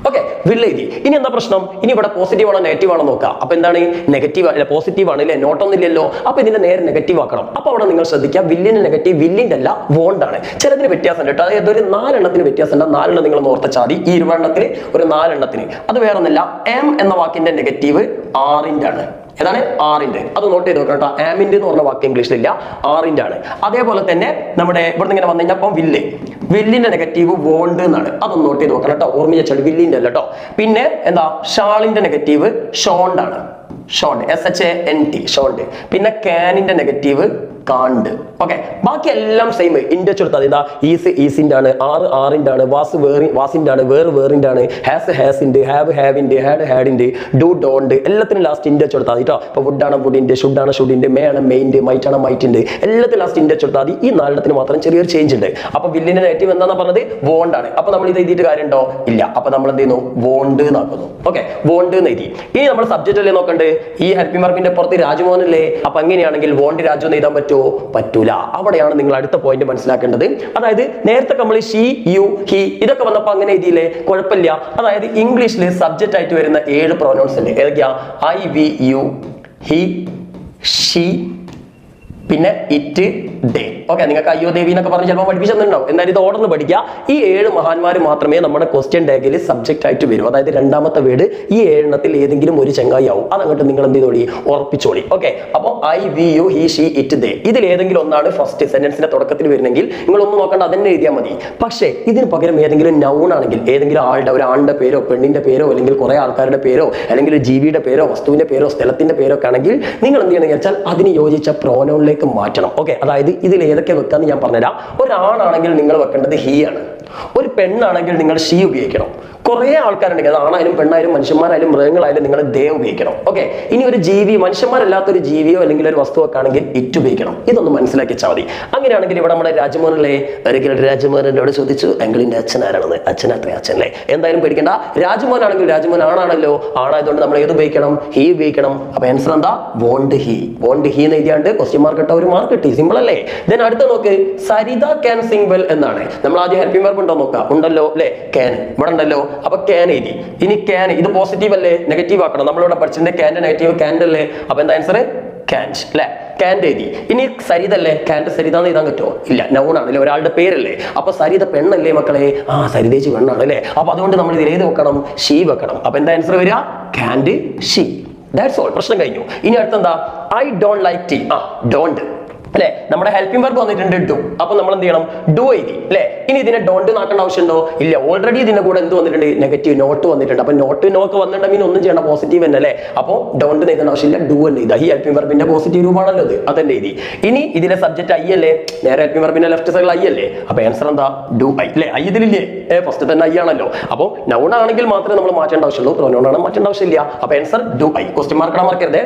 ഓക്കെ വില്ല് എഴുതി ഇനി എന്താ പ്രശ്നം? ഇനി ഇവിടെ പോസിറ്റീവ് ആണോ നെഗറ്റീവ് ആണോ നോക്കുക. അപ്പൊ എന്താണ്? നെഗറ്റീവ് അല്ല പോസിറ്റീവ് ആണ് അല്ലെ നോട്ടൊന്നുമില്ലല്ലോ അപ്പൊ ഇതിന്റെ നേരെ നെഗറ്റീവ് ആക്കണം. അപ്പൊ അവിടെ നിങ്ങൾ ശ്രദ്ധിക്കുക വില്ലിന് നെഗറ്റീവ് വില്ലിന്റെ അല്ല വോണ്ട് ആണ്. ചിലതിന് വ്യത്യാസം ഉണ്ട് അതായത് ഒരു നാലെണ്ണത്തിന് വ്യത്യാസം ഉണ്ട്. നാലെണ്ണം നിങ്ങൾ ഓർത്ത ചാതി ഈ ഇരുപെണ്ണത്തിന് ഒരു നാലെണ്ണത്തിന്. അത് വേറെ ഒന്നല്ല എം എന്ന വാക്കിന്റെ നെഗറ്റീവ് ആറിന്റെ ആണ്. ഏതാണ്? ആറിന്റെ അത് നോട്ട് ചെയ്ത് നോക്കണം കേട്ടോ. ആമിന്റെ എന്ന് പറഞ്ഞ വാക്ക് ഇംഗ്ലീഷിലില്ല ആറിന്റെ ആണ്. അതേപോലെ തന്നെ നമ്മുടെ ഇവിടെ ഇങ്ങനെ വന്നു കഴിഞ്ഞാൽ വില്ല് വില്ലിന്റെ നെഗറ്റീവ് വോണ്ട് എന്നാണ്. അതൊന്ന് നോട്ട് ചെയ്ത് നോക്കണം കേട്ടോ. ഓർമ്മ ചോദിച്ചാൽ വില്ലിന്റെ അല്ല കേട്ടോ. പിന്നെ എന്താ? ഷാളിന്റെ നെഗറ്റീവ് ഷോണ്ട് ആണ്. Shan't. S H N T shan't. പിന്നെ കാനിന്റെ നെഗറ്റീവ് കാണ്ട്. ഓക്കെ ബാക്കി എല്ലാം സെയിം ഇൻഡ എടുത്താൽ ഇതാ ഈസ് ഈസിന്റെ ആണ് ആറ് ആറിന്റെ ആണ് വാസ് വേറി വാസിന്റെ ആണ് വേറെ വേറിന്റെ ആണ് ഹാസ് ഹാസിന്റെ ഹാവ് ഹാവിന്റെ ഹാഡ് ഹാഡിന്റെ ഡു ഡോണ്ട് എല്ലാത്തിനും ലാസ്റ്റ് ഇൻഡ എടുത്താൽ മതി കേട്ടോ ഇപ്പോൾ വുഡാണ് വുഡിന്റെ ഷുഡാണ് ഷുഡിന്റെ മേ ആണ് മെയിന്റെ മൈറ്റ് ആണ് മൈറ്റിന്റെ എല്ലാത്തിനും ലാസ്റ്റ് ഇൻഡ എടുത്താൽ മതി ഈ നാലെണ്ണത്തിന് മാത്രം ചെറിയൊരു ചേഞ്ച് ഉണ്ട്. അപ്പോൾ വില്ലിന്റെ നെഗറ്റീവ് എന്താണെന്ന് പറഞ്ഞത്? വോണ്ട് ആണ്. അപ്പോൾ നമ്മൾ ഇത് എഴുതിയിട്ട് കാര്യമുണ്ടോ? ഇല്ല. അപ്പോൾ നമ്മൾ എന്ത് ചെയ്യുന്നു? വോണ്ട് എന്നാക്കുന്നു. ഓക്കെ വോണ്ട് എന്ന് എഴുതി. ഇനി നമ്മൾ സബ്ജക്റ്റ് അല്ലേ നോക്കണ്ടേ? ഈ ഹെൽപ്പി മാർക്കിന്റെ പുറത്ത് രാജ്മോഹൻ അല്ലേ അപ്പോൾ അങ്ങനെയാണെങ്കിൽ വോണ്ട് രാജു എന്ന് എഴുതാൻ പറ്റുമോ? പറ്റൂല. അവിടെയാണ് നിങ്ങൾ അടുത്ത പോയിന്റ് മനസ്സിലാക്കേണ്ടത്. അതായത് നേരത്തെ നമ്മൾ ഷീ യു ഹി ഇതൊക്കെ വന്നപ്പോൾ അങ്ങനെ എഴുതിയില്ലേ? കുഴപ്പമില്ല. അതായത് ഇംഗ്ലീഷിൽ സബ്ജക്റ്റ് ആയിട്ട് വരുന്ന ഏഴ് പ്രൊനൗൺസ് ഉണ്ട് ഏതൊക്കെയാ? I we you he she പിന്നെ ഇറ്റ് ഡേ ഓക്കെ നിങ്ങൾക്ക് അയ്യോ ദേവി എന്നൊക്കെ പറഞ്ഞ് ചിലപ്പോൾ പഠിപ്പിച്ചിട്ടുണ്ടാവും എന്നാലും ഇത് ഓർഡർ പഠിക്കുക. ഈ ഏഴ് മഹാന്മാർ മാത്രമേ നമ്മുടെ ക്വസ്റ്റ്യൻ ഡേഗിൽ സബ്ജക്റ്റ് ആയിട്ട് വരും. അതായത് രണ്ടാമത്തെ വീട് ഈ ഏഴെണ്ണത്തിൽ ഏതെങ്കിലും ഒരു ചങ്ങായി ആവും അതങ്ങോട്ട് നിങ്ങൾ എന്ത് ചെയ്തോളി? ഉറപ്പിച്ചോളി. ഓക്കെ അപ്പോൾ I we you he she it they ഇതിൽ ഏതെങ്കിലും ഒന്നാണ് ഫസ്റ്റ് സെന്റൻസിന്റെ തുടക്കത്തിൽ വരുന്നെങ്കിൽ നിങ്ങൾ ഒന്നും നോക്കണ്ട അതന്നെ എഴുതിയാൽ മതി. പക്ഷേ ഇതിന് പകരം ഏതെങ്കിലും നൗൺ ആണെങ്കിൽ ഏതെങ്കിലും ആളുടെ ഒരു ആണിന്റെ പേരോ പെണ്ണിന്റെ പേരോ അല്ലെങ്കിൽ കുറെ ആൾക്കാരുടെ പേരോ അല്ലെങ്കിൽ ജീവിയുടെ പേരോ വസ്തുവിന്റെ പേരോ സ്ഥലത്തിന്റെ പേരോ ഒക്കെ ആണെങ്കിൽ നിങ്ങൾ എന്ത് ചെയ്യണമെന്ന് വെച്ചാൽ അതിന് യോജിച്ച പ്രോനൗണിലേക്ക് മാറ്റണം. ഓക്കെ അതായത് ഇതിൽ ഏതൊക്കെ വെക്കാന്ന് ഞാൻ പറഞ്ഞുതരാം. ഒരാണാണെങ്കിൽ നിങ്ങൾ വെക്കേണ്ടത് ഹീ ആണ്. ഒരു പെണ്ണാണെങ്കിൽ നിങ്ങൾ ഷീ ഉപയോഗിക്കണം. കുറേ ആൾക്കാരുണ്ടെങ്കിൽ ആണായാലും പെണ്ണായാലും മനുഷ്യന്മാരായാലും മൃഗങ്ങളായാലും നിങ്ങൾ ദേ ഉപയോഗിക്കണം. ഓക്കെ ഇനി ഒരു ജീവി മനുഷ്യന്മാരല്ലാത്ത ഒരു ജീവിയോ അല്ലെങ്കിൽ ഒരു വസ്തുവൊക്കെ ആണെങ്കിൽ ഇറ്റ് ഉപയോഗിക്കണം. ഇതൊന്ന് മനസ്സിലാക്കി മതി. അങ്ങനെയാണെങ്കിൽ ഇവിടെ നമ്മുടെ രാജമോഹനല്ലേ? ഒരിക്കലും രാജമോഹനോട് ചോദിച്ചു എങ്കിലിന്റെ അച്ഛൻ ആരാണെന്ന്? അച്ഛൻ അത്രേ എന്തായാലും പേടിക്കണ്ട. രാജമോഹൻ ആണെങ്കിൽ രാജമോഹൻ ആണാണല്ലോ. ആണായതുകൊണ്ട് നമ്മൾ ഏത് ഉപയോഗിക്കണം? ഹീ ഉപയോഗിക്കണം. അപ്പൊ ആൻസർ എന്താ? Won't he. വോണ്ട് ഹീ എന്ന് എഴുതിയാണ്ട് ക്വസ്റ്റ്യൻ മാർക്ക് ഇട്ട ഒരു മാർക്ക് കിട്ടി. സിമ്പിൾ അല്ലേ? ദെൻ അടുത്ത നോക്ക് സരിത ക്യാൻ സിംഗ് വെൽ എന്നാണ്. നമ്മൾ ആദ്യം വെർബ് ഉണ്ടോ നോക്കാം. ഉണ്ടല്ലോ അല്ലെ? ക്യാൻ ഇവിടെ ഉണ്ടല്ലോ. അപ്പൊ ക്യാൻ എഴുതി. ഇനി ക്യാൻ ഇത് പോസിറ്റീവ് അല്ലേ? നെഗറ്റീവ് ആക്കണം. നമ്മളിവിടെ പഠിച്ചിട്ടുണ്ട് ക്യാന്റെ നെഗറ്റീവ് ക്യാന്റെ അല്ലേ? അപ്പൊ എന്താ ആൻസർ ക്യാന്റ് അല്ലെ? ക്യാൻഡ് എഴുതി. ഇനി സരിതല്ലേ ക്യാൻഡ് സരിത എന്ന് എഴുതാൻ പറ്റുമോ? ഇല്ല. അല്ലേ? ഒരാളുടെ പേരല്ലേ? അപ്പൊ സരിത പെണ്ണല്ലേ മക്കളെ? ആ സരിതേച്ച് പെണ്ണാണ് അല്ലേ? അപ്പൊ അതുകൊണ്ട് നമ്മൾ ഇതിൽ ഏത് വെക്കണം? ഷീ വെക്കണം. അപ്പൊ എന്താ ആൻസർ വരിക? ക്യാൻഡ് ഷീ ദാറ്റ്സ് ഓൾ പ്രശ്നം കഴിഞ്ഞു. ഇനി അടുത്തെന്താ? ഐ ഡോണ്ട് ലൈക്ക് ടീ ആ ഡോണ്ട് അല്ലെ? നമ്മുടെ ഹെൽപ്പിംഗ് വെർബ് വന്നിട്ടുണ്ട് ഡു അപ്പൊ നമ്മൾ എന്ത് ചെയ്യണം? ഡു എഴുതി അല്ലെ? ഇനി ഇതിനെ ഡോണ്ട് നാക്കേണ്ട ആവശ്യമുണ്ടോ? ഇല്ല. ഓൾറെഡി ഇതിന്റെ കൂടെ എന്ത് വന്നിട്ടുണ്ട്? നെഗറ്റീവ് നോട്ട് വന്നിട്ടുണ്ട്. അപ്പൊ നോട്ട് നോക്ക് വന്നിട്ടുണ്ടെങ്കിൽ ഒന്നും ചെയ്യണം പോസിറ്റീവ് തന്നെ അല്ലെ? അപ്പോൾ ഡോണ്ട് നീക്കേണ്ട ആവശ്യമില്ല ഡു എന്ന് എഴുതാ ഈ ഹെൽപ്പിംഗ് വെർബിന്റെ പോസിറ്റീവ് രൂപമാണല്ലോ ഇത്. അതെന്നെ എഴുതി? ഇനി ഇതിലെ സബ്ജക്ട് ഐ അല്ലേ? നേരെ ഹെൽപ്പിംഗ് വെർബിന്റെ ലെഫ്റ്റ് സൈഡിൽ ഐ അല്ലേ? അപ്പൊ ആൻസർ എന്താ? ഡു ഐ അല്ലേ? ഐ ഇതിലില്ലേ? ഫസ്റ്റ് തന്നെ ഐ ആണല്ലോ. അപ്പോൾ നൗൺ ആണെങ്കിൽ മാത്രമേ നമ്മൾ മാറ്റേണ്ട ആവശ്യമുള്ളൂ. പ്രൊനൗൺ ആണ് മാറ്റേണ്ട ആവശ്യമില്ല. അപ്പൊ ആൻസർ ഡു ഐ ക്വസ്റ്റ്യൻ മാർക്കണം മാർക്കരുത്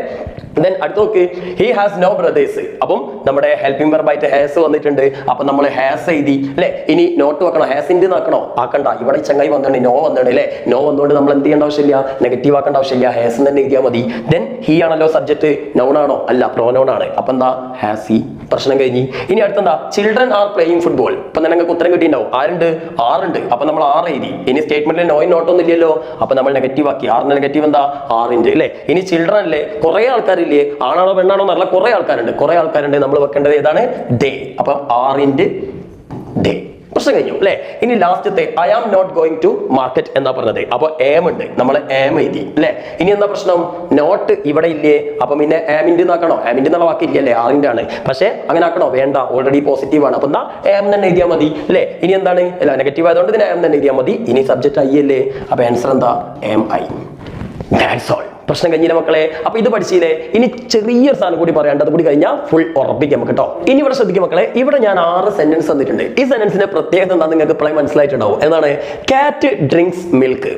ദെൻ അടുത്ത് നോക്ക്. ഹി ഹാസ് നോ ബ്രദേഴ്സ് അപ്പം നമ്മുടെ ഹെൽപ്പിംഗ് വെർബായിട്ട് ഹാസ് വന്നിട്ടുണ്ട്. അപ്പൊ നമ്മൾ ഹാസ് എഴുതി. അല്ലെ? ഇനി നോട്ട് വെക്കണോ? ഹാസിന്റെ ആക്കണോ ആക്കണ്ട. ഇവിടെ ചങ്ങായി വന്നിട്ടുണ്ട്. നോ വന്നിട്ടുണ്ട്. അല്ലെ? നോ വന്നുകൊണ്ട് നമ്മൾ എന്ത് ചെയ്യേണ്ട ആവശ്യമില്ല? നെഗറ്റീവ് ആക്കേണ്ട ആവശ്യമില്ല. ഹാസ് തന്നെ എഴുതിയാൽ മതി. ദെൻ ഹി ആണല്ലോ സബ്ജക്ട് നൗൺ ആണോ? അല്ല പ്രോനൗൺ ആണ്. അപ്പൊ എന്താ? ഹാസി പ്രശ്നം കഴിഞ്ഞ്. ഇനി അടുത്തെന്താ? ചിൽഡ്രൻ ആർ പ്ലേയിങ് ഫുട്ബോൾ അപ്പൊ നിങ്ങൾക്ക് ഉത്തരം കിട്ടിയിട്ടുണ്ടാവും. ആരുണ്ട്? ആറുണ്ട്. അപ്പൊ നമ്മൾ ആറ് എഴുതി. ഇനി സ്റ്റേറ്റ്മെന്റിൽ നോയിൻ നോട്ടൊന്നും ഇല്ലല്ലോ അപ്പൊ നമ്മൾ നെഗറ്റീവ് ആക്കി. ആറിന്റെ നെഗറ്റീവ് എന്താ? ആറിന്റെ അല്ലേ? ഇനി ചിൽഡ്രൻ അല്ലേ? കുറെ ആൾക്കാരില്ലേ? ആണാണോ പെണ്ണാണോ എന്നല്ല കുറെ ആൾക്കാരുണ്ട്. കുറെ ആൾക്കാരുണ്ട്. നമ്മൾ വെക്കേണ്ടത് ഏതാണ്? ഡേ അപ്പം ആറിന്റെ പ്രശ്നം കഴിഞ്ഞു അല്ലേ ഇനി ലാസ്റ്റത്തെ I am not going to market എന്നാ പറഞ്ഞത്. അപ്പൊ ഏം ഉണ്ട്. നമ്മൾ ഏം എഴുതി അല്ലേ ഇനി എന്താ പ്രശ്നം? നോട്ട് ഇവിടെ ഇല്ലേ? അപ്പൊ പിന്നെ ആമിന്റെ ആക്കണോ ആമിന്റെ എന്നുള്ള വാക്ക് ഇല്ലല്ലേ ആറിന്റെ ആണ്. പക്ഷേ അങ്ങനെ ആക്കണോ? വേണ്ട. ഓൾറെഡി പോസിറ്റീവ് ആണ്. അപ്പൊ എന്താ? ഏം തന്നെ എഴുതിയാൽ മതി അല്ലേ ഇനി എന്താണ്? അല്ല നെഗറ്റീവ് ആയതുകൊണ്ട് ഇതിന് ഏം തന്നെ എഴുതിയാൽ മതി. ഇനി സബ്ജക്റ്റ് ഐ അല്ലേ? അപ്പൊ ആൻസർ എന്താ? എം ഐ ദാറ്റ്സ് ഓൾ പ്രശ്നം കഴിഞ്ഞില്ല മക്കളെ? അപ്പൊ ഇത് പഠിച്ചില്ലേ ഇനി ചെറിയൊരു സാധനം കൂടി പറയാണ്ട് അത് കൂടി കഴിഞ്ഞാൽ ഫുൾ ഉറപ്പിക്കാം നമുക്ക് കേട്ടോ. ഇനി ഇവിടെ ശ്രദ്ധിക്കും മക്കളെ ഇവിടെ ഞാൻ ആറ് സെന്റൻസ് തന്നിട്ടുണ്ട്. ഈ സെന്റൻസിന്റെ പ്രത്യേകത എന്താ നിങ്ങൾക്ക് ഇപ്പോഴേ മനസ്സിലായിട്ടുണ്ടാവും. എന്താണ്? കാറ്റ് ഡ്രിങ്ക്സ് മിൽക്ക്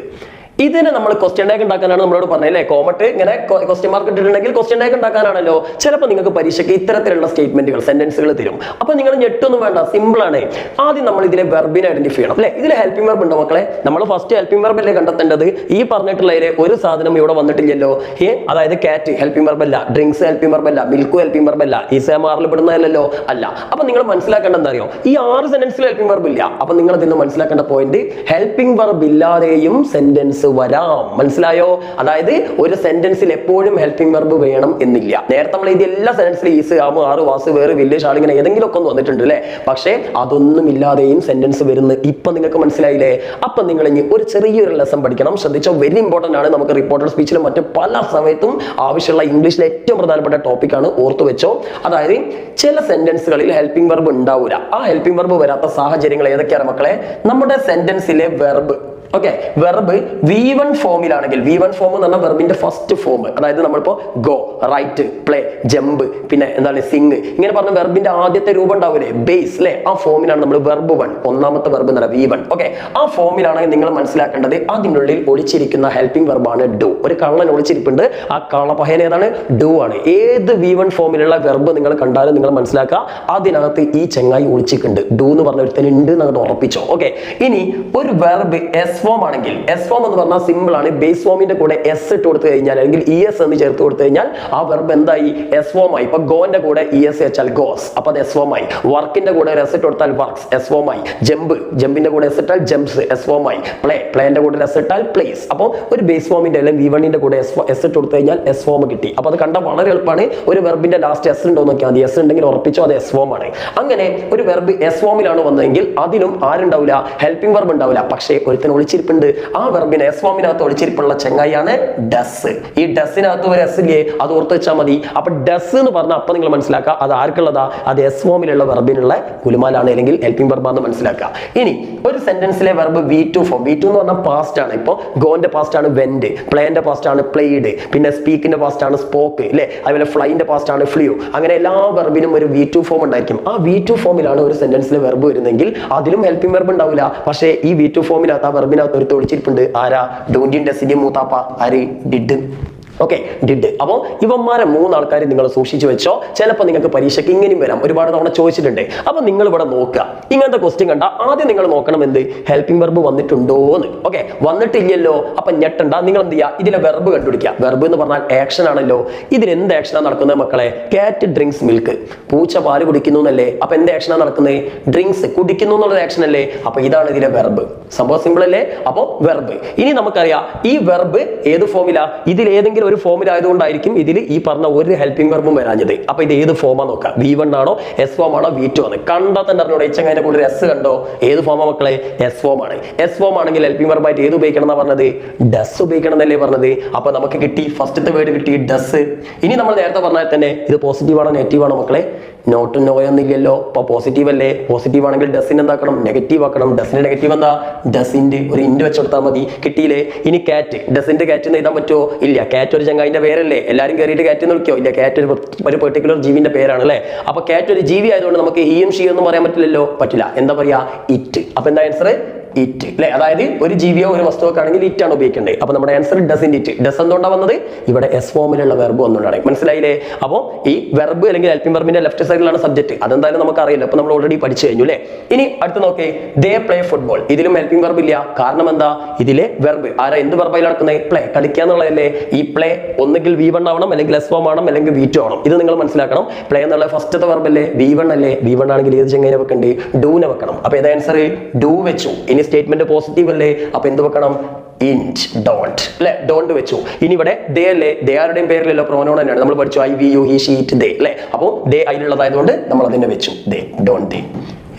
ഇതിനെ നമ്മൾ ക്വസ്റ്റ്യൻ ടാഗ് ഉണ്ടാക്കാനാണ് നമ്മളോട് പറഞ്ഞത് അല്ലേ? കോമട്ട് ഇങ്ങനെ ക്വസ്റ്റ്യൻ മാർക്ക് ഇട്ടിട്ടുണ്ടെങ്കിൽ ക്വസ്റ്റ്യൻ ടാഗ് ഉണ്ടാക്കാനാണല്ലോ. ചിലപ്പോൾ നിങ്ങൾക്ക് പരീക്ഷയ്ക്ക് ഇത്തരത്തിലുള്ള സ്റ്റേറ്റ്മെന്റുകൾ സെന്റൻസുകൾ തരും. അപ്പൊ നിങ്ങൾ ഞെട്ടൊന്നും വേണ്ട സിമ്പിൾ ആണ്. ആദ്യം നമ്മൾ ഇതിലെ വെർബിനെ ഐഡന്റിഫൈ ചെയ്യണം അല്ലേ? ഇതിൽ ഹെൽപ്പിംഗ് വെർബ് ഉണ്ടോ മക്കളെ? നമ്മൾ ഫസ്റ്റ് ഹെൽപ്പിംഗ് വെർബ് അല്ലേ കണ്ടെത്തേണ്ടത്? ഈ പറഞ്ഞിട്ടുള്ളതിലെ ഒരു സാധനം ഇവിടെ വന്നിട്ടില്ലല്ലോ. ഏ? അതായത് കാറ്റ് ഹെൽപ്പിംഗ് വെർബ് അല്ല ഡ്രിങ്ക്സ് ഹെൽപ്പിംഗ് വെർബ് അല്ല മിൽക്ക് ഹെൽപ്പിംഗ് വെർബ് അല്ല ഈ സെമാറിൽ പെടുന്നതല്ലോ അല്ല. അപ്പൊ നിങ്ങൾ മനസ്സിലാക്കേണ്ട എന്താ അറിയോ? ഈ ആറ് സെന്റൻസിൽ ഹെൽപ്പിംഗ് വെർബ് ഇല്ല. അപ്പൊ നിങ്ങൾ ഇതിന് മനസ്സിലാക്കേണ്ട പോയിന്റ് ഹെൽപ്പിംഗ് വെർബ് ഇല്ലാതെയും സെന്റൻസ് വരാം. മനസ്സിലായോ? അതായത് ഒരു സെന്റൻസിൽ എപ്പോഴും ഹെൽപ്പിംഗ് വെർബ് വേണം എന്നില്ല. നേരത്തെ നമ്മൾ ഇത് എല്ലാ സെന്റൻസിലും ഈസ് ആമു ആറ് വാസ് വേറെ വില്ലേജ് ഇങ്ങനെ ഏതെങ്കിലും ഒക്കെ വന്നിട്ടുണ്ട് അല്ലേ? പക്ഷേ അതൊന്നും ഇല്ലാതെയും സെന്റൻസ് വരുന്നത് ഇപ്പൊ നിങ്ങൾക്ക് മനസ്സിലായില്ലേ? അപ്പൊ നിങ്ങൾ ഇനി ഒരു ചെറിയൊരു ലെസൺ പഠിക്കണം. ശ്രദ്ധിച്ചാൽ വെരി ഇമ്പോർട്ടന്റ് ആണ്. നമുക്ക് റിപ്പോർട്ടർ സ്പീച്ചിലും മറ്റു പല സമയത്തും ആവശ്യമുള്ള ഇംഗ്ലീഷിലെ ഏറ്റവും പ്രധാനപ്പെട്ട ടോപ്പിക്കാണ് ഓർത്തു വെച്ചോ. അതായത് ചില സെന്റൻസുകളിൽ ഹെൽപ്പിംഗ് വെർബ് ഉണ്ടാവില്ല ആ ഹെൽപ്പിംഗ് വെർബ് വരാത്ത സാഹചര്യങ്ങൾ ഏതൊക്കെയാണ് മക്കളെ? നമ്മുടെ സെന്റൻസിലെ verb okay verb V one ഫോമിലാണെങ്കിൽ V one form എന്ന് പറഞ്ഞാൽ വെർബിന്റെ ഫസ്റ്റ് ഫോം അതായത് നമ്മളിപ്പോ ഗോ റൈറ്റ് പ്ലേ ജമ്പ് പിന്നെ എന്താണ് സിംഗ് ഇങ്ങനെ പറഞ്ഞ വെർബിന്റെ ആദ്യത്തെ രൂപം ഉണ്ടാവില്ലേ? ബേസ് അല്ലെ ആ ഫോമിലാണ് നമ്മൾ വെർബ് വൺ ഒന്നാമത്തെ വെർബ് എന്ന് വി വൺ ഓക്കെ ആ ഫോമിലാണെങ്കിൽ നിങ്ങൾ മനസ്സിലാക്കേണ്ടത് അതിനുള്ളിൽ ഒളിച്ചിരിക്കുന്ന ഹെൽപ്പിംഗ് വെർബാണ് ഡു ഒരു കള്ളൻ ഒളിച്ചിരിപ്പുണ്ട് ആ കള്ളപ്പഹേന ഏതാണ്? ഡു ആണ്. ഏത് വി വൺ ഫോമിലുള്ള വെർബ് നിങ്ങൾ കണ്ടാലും നിങ്ങൾ മനസ്സിലാക്കുക അതിനകത്ത് ഈ ചെങ്ങായി ഒളിച്ചിട്ടുണ്ട് ഡു എന്ന് പറഞ്ഞ ഒരു തന്നെ ഉണ്ട് എന്നങ്ങോട്ട് ഉറപ്പിച്ചോ. ഓക്കെ ഇനി ഒരു വെർബ് എസ് ഫോം ആണെങ്കിൽ എസ് ഫോം എന്ന് പറഞ്ഞാൽ സിമ്പിൾ ആണ്. ബേസ് ഫോമിന്റെ കൂടെ എസ് ഇട്ട് കൊടുത്തു കഴിഞ്ഞാൽ അല്ലെങ്കിൽ ഇ എസ് എന്ന് ചേർത്ത് കൊടുത്തു കഴിഞ്ഞാൽ ആ വെർബ് എന്തായി? എസ് ഫോം ആയി. ഇപ്പൊ ഗോന്റെ കൂടെ ഇ എസ് വെച്ചാൽ ഗോസ് അപ്പൊ അത് എസ് ഫോം ആയി. വർക്കിന്റെ കൂടെ എസ് ഇട്ട് കൊടുത്താൽ വർക്ക്സ് എസ് ഫോം ആയി. ജമ്പ് ജമ്പിന്റെ കൂടെ എസ് ഇട്ടാൽ ജംപ്സ് എസ് ഫോം ആയി. പ്ലേ പ്ലേന്റെ കൂടെ എസ് ഇട്ടാൽ പ്ലേസ് അപ്പോൾ ഒരു ബേസ് ഫോമിന്റെ അല്ലെങ്കിൽ വി വണ്ണിന്റെ കൂടെ എസ് എസ് ഇട്ട് കൊടുത്തു കഴിഞ്ഞാൽ എസ് ഫോം കിട്ടി. അപ്പൊ അത് കണ്ട വളരെ എളുപ്പമാണ് ഒരു വെർബിന്റെ ലാസ്റ്റ് എസ് ഉണ്ടോ നോക്കിയാൽ മതി. എസ് ഉണ്ടെങ്കിൽ ഉറപ്പിച്ചോ അത് എസ് ഫോം ആണ്. അങ്ങനെ ഒരു വെർബ് എസ് ഫോമിലാണ് വന്നതെങ്കിൽ അതിലും ആരുണ്ടാവില്ല? ഹെൽപ്പിംഗ് വെർബ് ഉണ്ടാവില്ല. പക്ഷേ ഒരുത്തിന് ഒളിച്ചിരിപ്പുണ്ട്. ആ വെർബിന് എസ് ഫോമിനകത്ത് ഒളിച്ചിരിപ്പുള്ള ചെങ്ങായിയാണ് ഡസ്. ഈ ഡസിനകത്ത് ഒരു എസ് ഇല്ലേ? അത് ഓർത്ത് വെച്ചാൽ മതി. അപ്പൊ ഡസ് എന്ന് പറഞ്ഞാൽ അപ്പൊ നിങ്ങൾ മനസ്സിലാക്കുക അത് ആർക്കുള്ളതാ? അത് എസ് ഫോമിലുള്ള വെർബിനുള്ള കുലുമാലാണ് അല്ലെങ്കിൽ ഹെൽപ്പിംഗ് വെർബാന്ന് മനസ്സിലാക്കുക ഇനി ഒരു സെന്റൻസിലെ verb V two form V two എന്ന് പറഞ്ഞാൽ പാസ്റ്റ് ആണ്. ഇപ്പോൾ ഗോന്റെ പാസ്റ്റ് ആണ് വെന്റ് പ്ലേന്റെ പാസ്റ്റ് ആണ് പ്ലേഡ് പിന്നെ സ്പീക്കിന്റെ പാസ്റ്റ് ആണ് സ്പോക്ക് അല്ലെ അതുപോലെ ഫ്ലൈന്റെ പാസ്റ്റ് ആണ് ഫ്ലിയോ അങ്ങനെ എല്ലാ വെർബിനും ഒരു വി ടു ഫോം ഉണ്ടായിരിക്കും. ആ വി ടു ഫോമിലാണ് ഒരു സെന്റൻസിലെ വെർബ് വരുന്നെങ്കിൽ അതിലും ഹെൽപ്പിംഗ് വെർബ് ഉണ്ടാവില്ല. പക്ഷേ ഈ വി ടു ഫോമിനകത്ത് ആ വെർബിനകത്ത് ഒരു തൊളിച്ചിരിപ്പുണ്ട് ആരാ? ഡോണ്ടിന്റെ ഡെസിന്റെ മൂത്താപ്പ. ആര്? ഡിഡ്. ഓക്കെ ഡിഡ് അപ്പോൾ ഇവന്മാരെ മൂന്നാൾക്കാർ നിങ്ങൾ സൂക്ഷിച്ചു വെച്ചോ. ചിലപ്പോൾ നിങ്ങൾക്ക് പരീക്ഷയ്ക്ക് ഇങ്ങനെയും വരാം. ഒരുപാട് തവണ ചോദിച്ചിട്ടുണ്ട്. അപ്പോൾ നിങ്ങൾ ഇവിടെ നോക്കുക. ഇങ്ങനത്തെ ക്വസ്റ്റ്യൻ കണ്ട ആദ്യം നിങ്ങൾ നോക്കണം എന്ത് ഹെൽപ്പിംഗ് വെർബ് വന്നിട്ടുണ്ടോ എന്ന് ഓക്കെ വന്നിട്ടില്ലല്ലോ. അപ്പൊ ഞെട്ടണ്ട. നിങ്ങൾ എന്ത് ചെയ്യുക ഇതിലെ വെർബ് കണ്ടുപിടിക്കുക. വെർബ് എന്ന് പറഞ്ഞാൽ ആക്ഷൻ ആണല്ലോ. ഇതിൽ എന്ത് ആക്ഷനാണ് നടക്കുന്നത് മക്കളെ? കാറ്റ് ഡ്രിങ്ക്സ് മിൽക്ക് പൂച്ച പാൽ കുടിക്കുന്നു എന്നല്ലേ അപ്പൊ എന്ത് ആക്ഷനാണ് നടക്കുന്നത് ഡ്രിങ്ക്സ് കുടിക്കുന്നു എന്നുള്ള ആക്ഷൻ അല്ലേ? അപ്പൊ ഇതാണ് ഇതിലെ വെർബ് സംഭവം സിമ്പിൾ അല്ലേ? അപ്പോൾ വെർബ് ഇനി നമുക്കറിയാം ഈ വെർബ് ഏത് ഫോമിലാ ഇതിൽ ഏതെങ്കിലും ഒരു ഫോമിലായതുകൊണ്ടായിരിക്കും ഇതിൽ ഈ പറഞ്ഞ ഒരു ഹെൽപ്പിംഗ് വെർബും വരാഞ്ഞത്. അപ്പൊ ഇത് ഏത് ഫോമാ നോക്കാം? വി വൺ ആണോ? എസ് ഫോം ആണോ? വി ടു ആണ്. കണ്ടാൽ തന്നെ അറിഞ്ഞോ എച്ച് അങ്ങനെ കൂടുതൽ എസ് കണ്ടോ? ഏത് ഫോമാ മക്കളെ? എസ് ഫോം ആണ്. എസ് ഫോം ആണെങ്കിൽ ഹെൽപ്പിംഗ് വെർബായിട്ട് ഏത് ഉപയോഗിക്കണം എന്നാ പറഞ്ഞത്? ഡസ് ഉപയോഗിക്കണം എന്നല്ലേ പറഞ്ഞത്? അപ്പൊ നമുക്ക് കിട്ടി ഫസ്റ്റത്തെ വേർഡ് കിട്ടി ഡസ് ഇനി നമ്മൾ നേരത്തെ പറഞ്ഞാൽ തന്നെ ഇത് പോസിറ്റീവ് ആണോ നെഗറ്റീവ് ആണോ മക്കളെ? നോട്ട് നോ എന്നില്ലല്ലോ. അപ്പൊ പോസിറ്റീവ് അല്ലേ? പോസിറ്റീവ് ആണെങ്കിൽ ഡസിന് എന്താക്കണം? നെഗറ്റീവ് ആക്കണം. ഡസിന് നെഗറ്റീവ് എന്താ? ഡസിന്റെ ഒരു ഇൻഡ് വെച്ചെടുത്താൽ മതി. കിട്ടിയില്ലേ? ഇനി കാറ്റ് ഡസിന്റെ കാറ്റ് എന്ന് എഴുതാൻ പറ്റുമോ ഇല്ല. കാറ്റ് ഒരു ചങ്ങായിന്റെ പേരല്ലേ? എല്ലാവരും കയറിയിട്ട് കാറ്റ് എന്ന് വിളിക്കോ ഇല്ല കാറ്റ് ഒരു ഒരു പെർട്ടിക്കുലർ ജീവിന്റെ പേരാണ് അല്ലേ അപ്പൊ കാറ്റ് ഒരു ജീവി ആയതുകൊണ്ട് നമുക്ക് ഹീയും ഷീ എന്ന് പറയാൻ പറ്റില്ലല്ലോ? പറ്റില്ല. എന്താ പറയാ? ഇറ്റ് അപ്പൊ എന്താ ആൻസർ ഇറ്റ് അല്ലെ അതായത് ഒരു ജീവിയോ ഒരു വസ്തുവോ ആണെങ്കിൽ ഇറ്റ് ആണ് ഉപയോഗിക്കേണ്ടത്. അപ്പൊ നമ്മുടെ ആൻസർ ഡസിൻ ഇറ്റ് ഡസ് എന്തുകൊണ്ടാണ് വന്നത്? ഇവിടെ എസ് ഫോമിലുള്ള വെർബ് വന്നുകൊണ്ടാണ് മനസ്സിലായില്ലേ? അപ്പോൾ ഈ വെർബ് അല്ലെങ്കിൽ ഹെൽപ്പിംഗ് വെർബിന്റെ ലെഫ്റ്റ് സൈഡിലാണ് സബ്ജക്ട് അതെന്തായാലും നമുക്ക് അറിയില്ല അപ്പൊ നമ്മൾ ഓൾറെഡി പഠിച്ചു കഴിഞ്ഞു അല്ലേ ഇനി അടുത്ത് നോക്കേ. ദേ പ്ലേ ഫുട്ബോൾ ഇതിലും ഹെൽപ്പിംഗ് വെർബ് ഇല്ല. കാരണം എന്താ? ഇതിലെ വെർബ് ആരാ എന്ത് വെർബായി നടക്കുന്നത്? പ്ലേ കളിക്കുക എന്നുള്ളതല്ലേ? ഈ പ്ലേ ഒന്നുകിൽ വി വൺ ആവണം അല്ലെങ്കിൽ എസ് ഫോം ആവണം അല്ലെങ്കിൽ വി ടു ആവണം. ഇത് നിങ്ങൾ മനസ്സിലാക്കണം. പ്ലേ എന്നുള്ള ഫസ്റ്റത്തെ വെർബ് അല്ലേ? വി വൺ അല്ലേ? വി വൺ ആണെങ്കിൽ ഏത് ചെങ്ങനെ വെക്കണ്ടേ? ഡൂനെ വെക്കണം. അപ്പൊ ഏതാ ആൻസർ ഡൂ വെച്ചു. ഇനി സ്റ്റേറ്റ്മെന്റ് പോസിറ്റീവ് അല്ലേ? അപ്പൊ എന്ത് വെക്കണം? ഇന്റ് ഡോണ്ട് അല്ലെ? ഡോണ്ട് വെച്ചു. ഇനി ഇവിടെ ദേ അല്ലേ? ദേ ആരുടെയും പേരിലല്ലോ പ്രോനോൺ തന്നെയാണ്. നമ്മൾ പഠിച്ചു I we you he she it they അല്ലെ? അപ്പോൾ ദേ അതിലുള്ളതായതുകൊണ്ട് നമ്മൾ അതിനെ വെച്ചു. They don't they.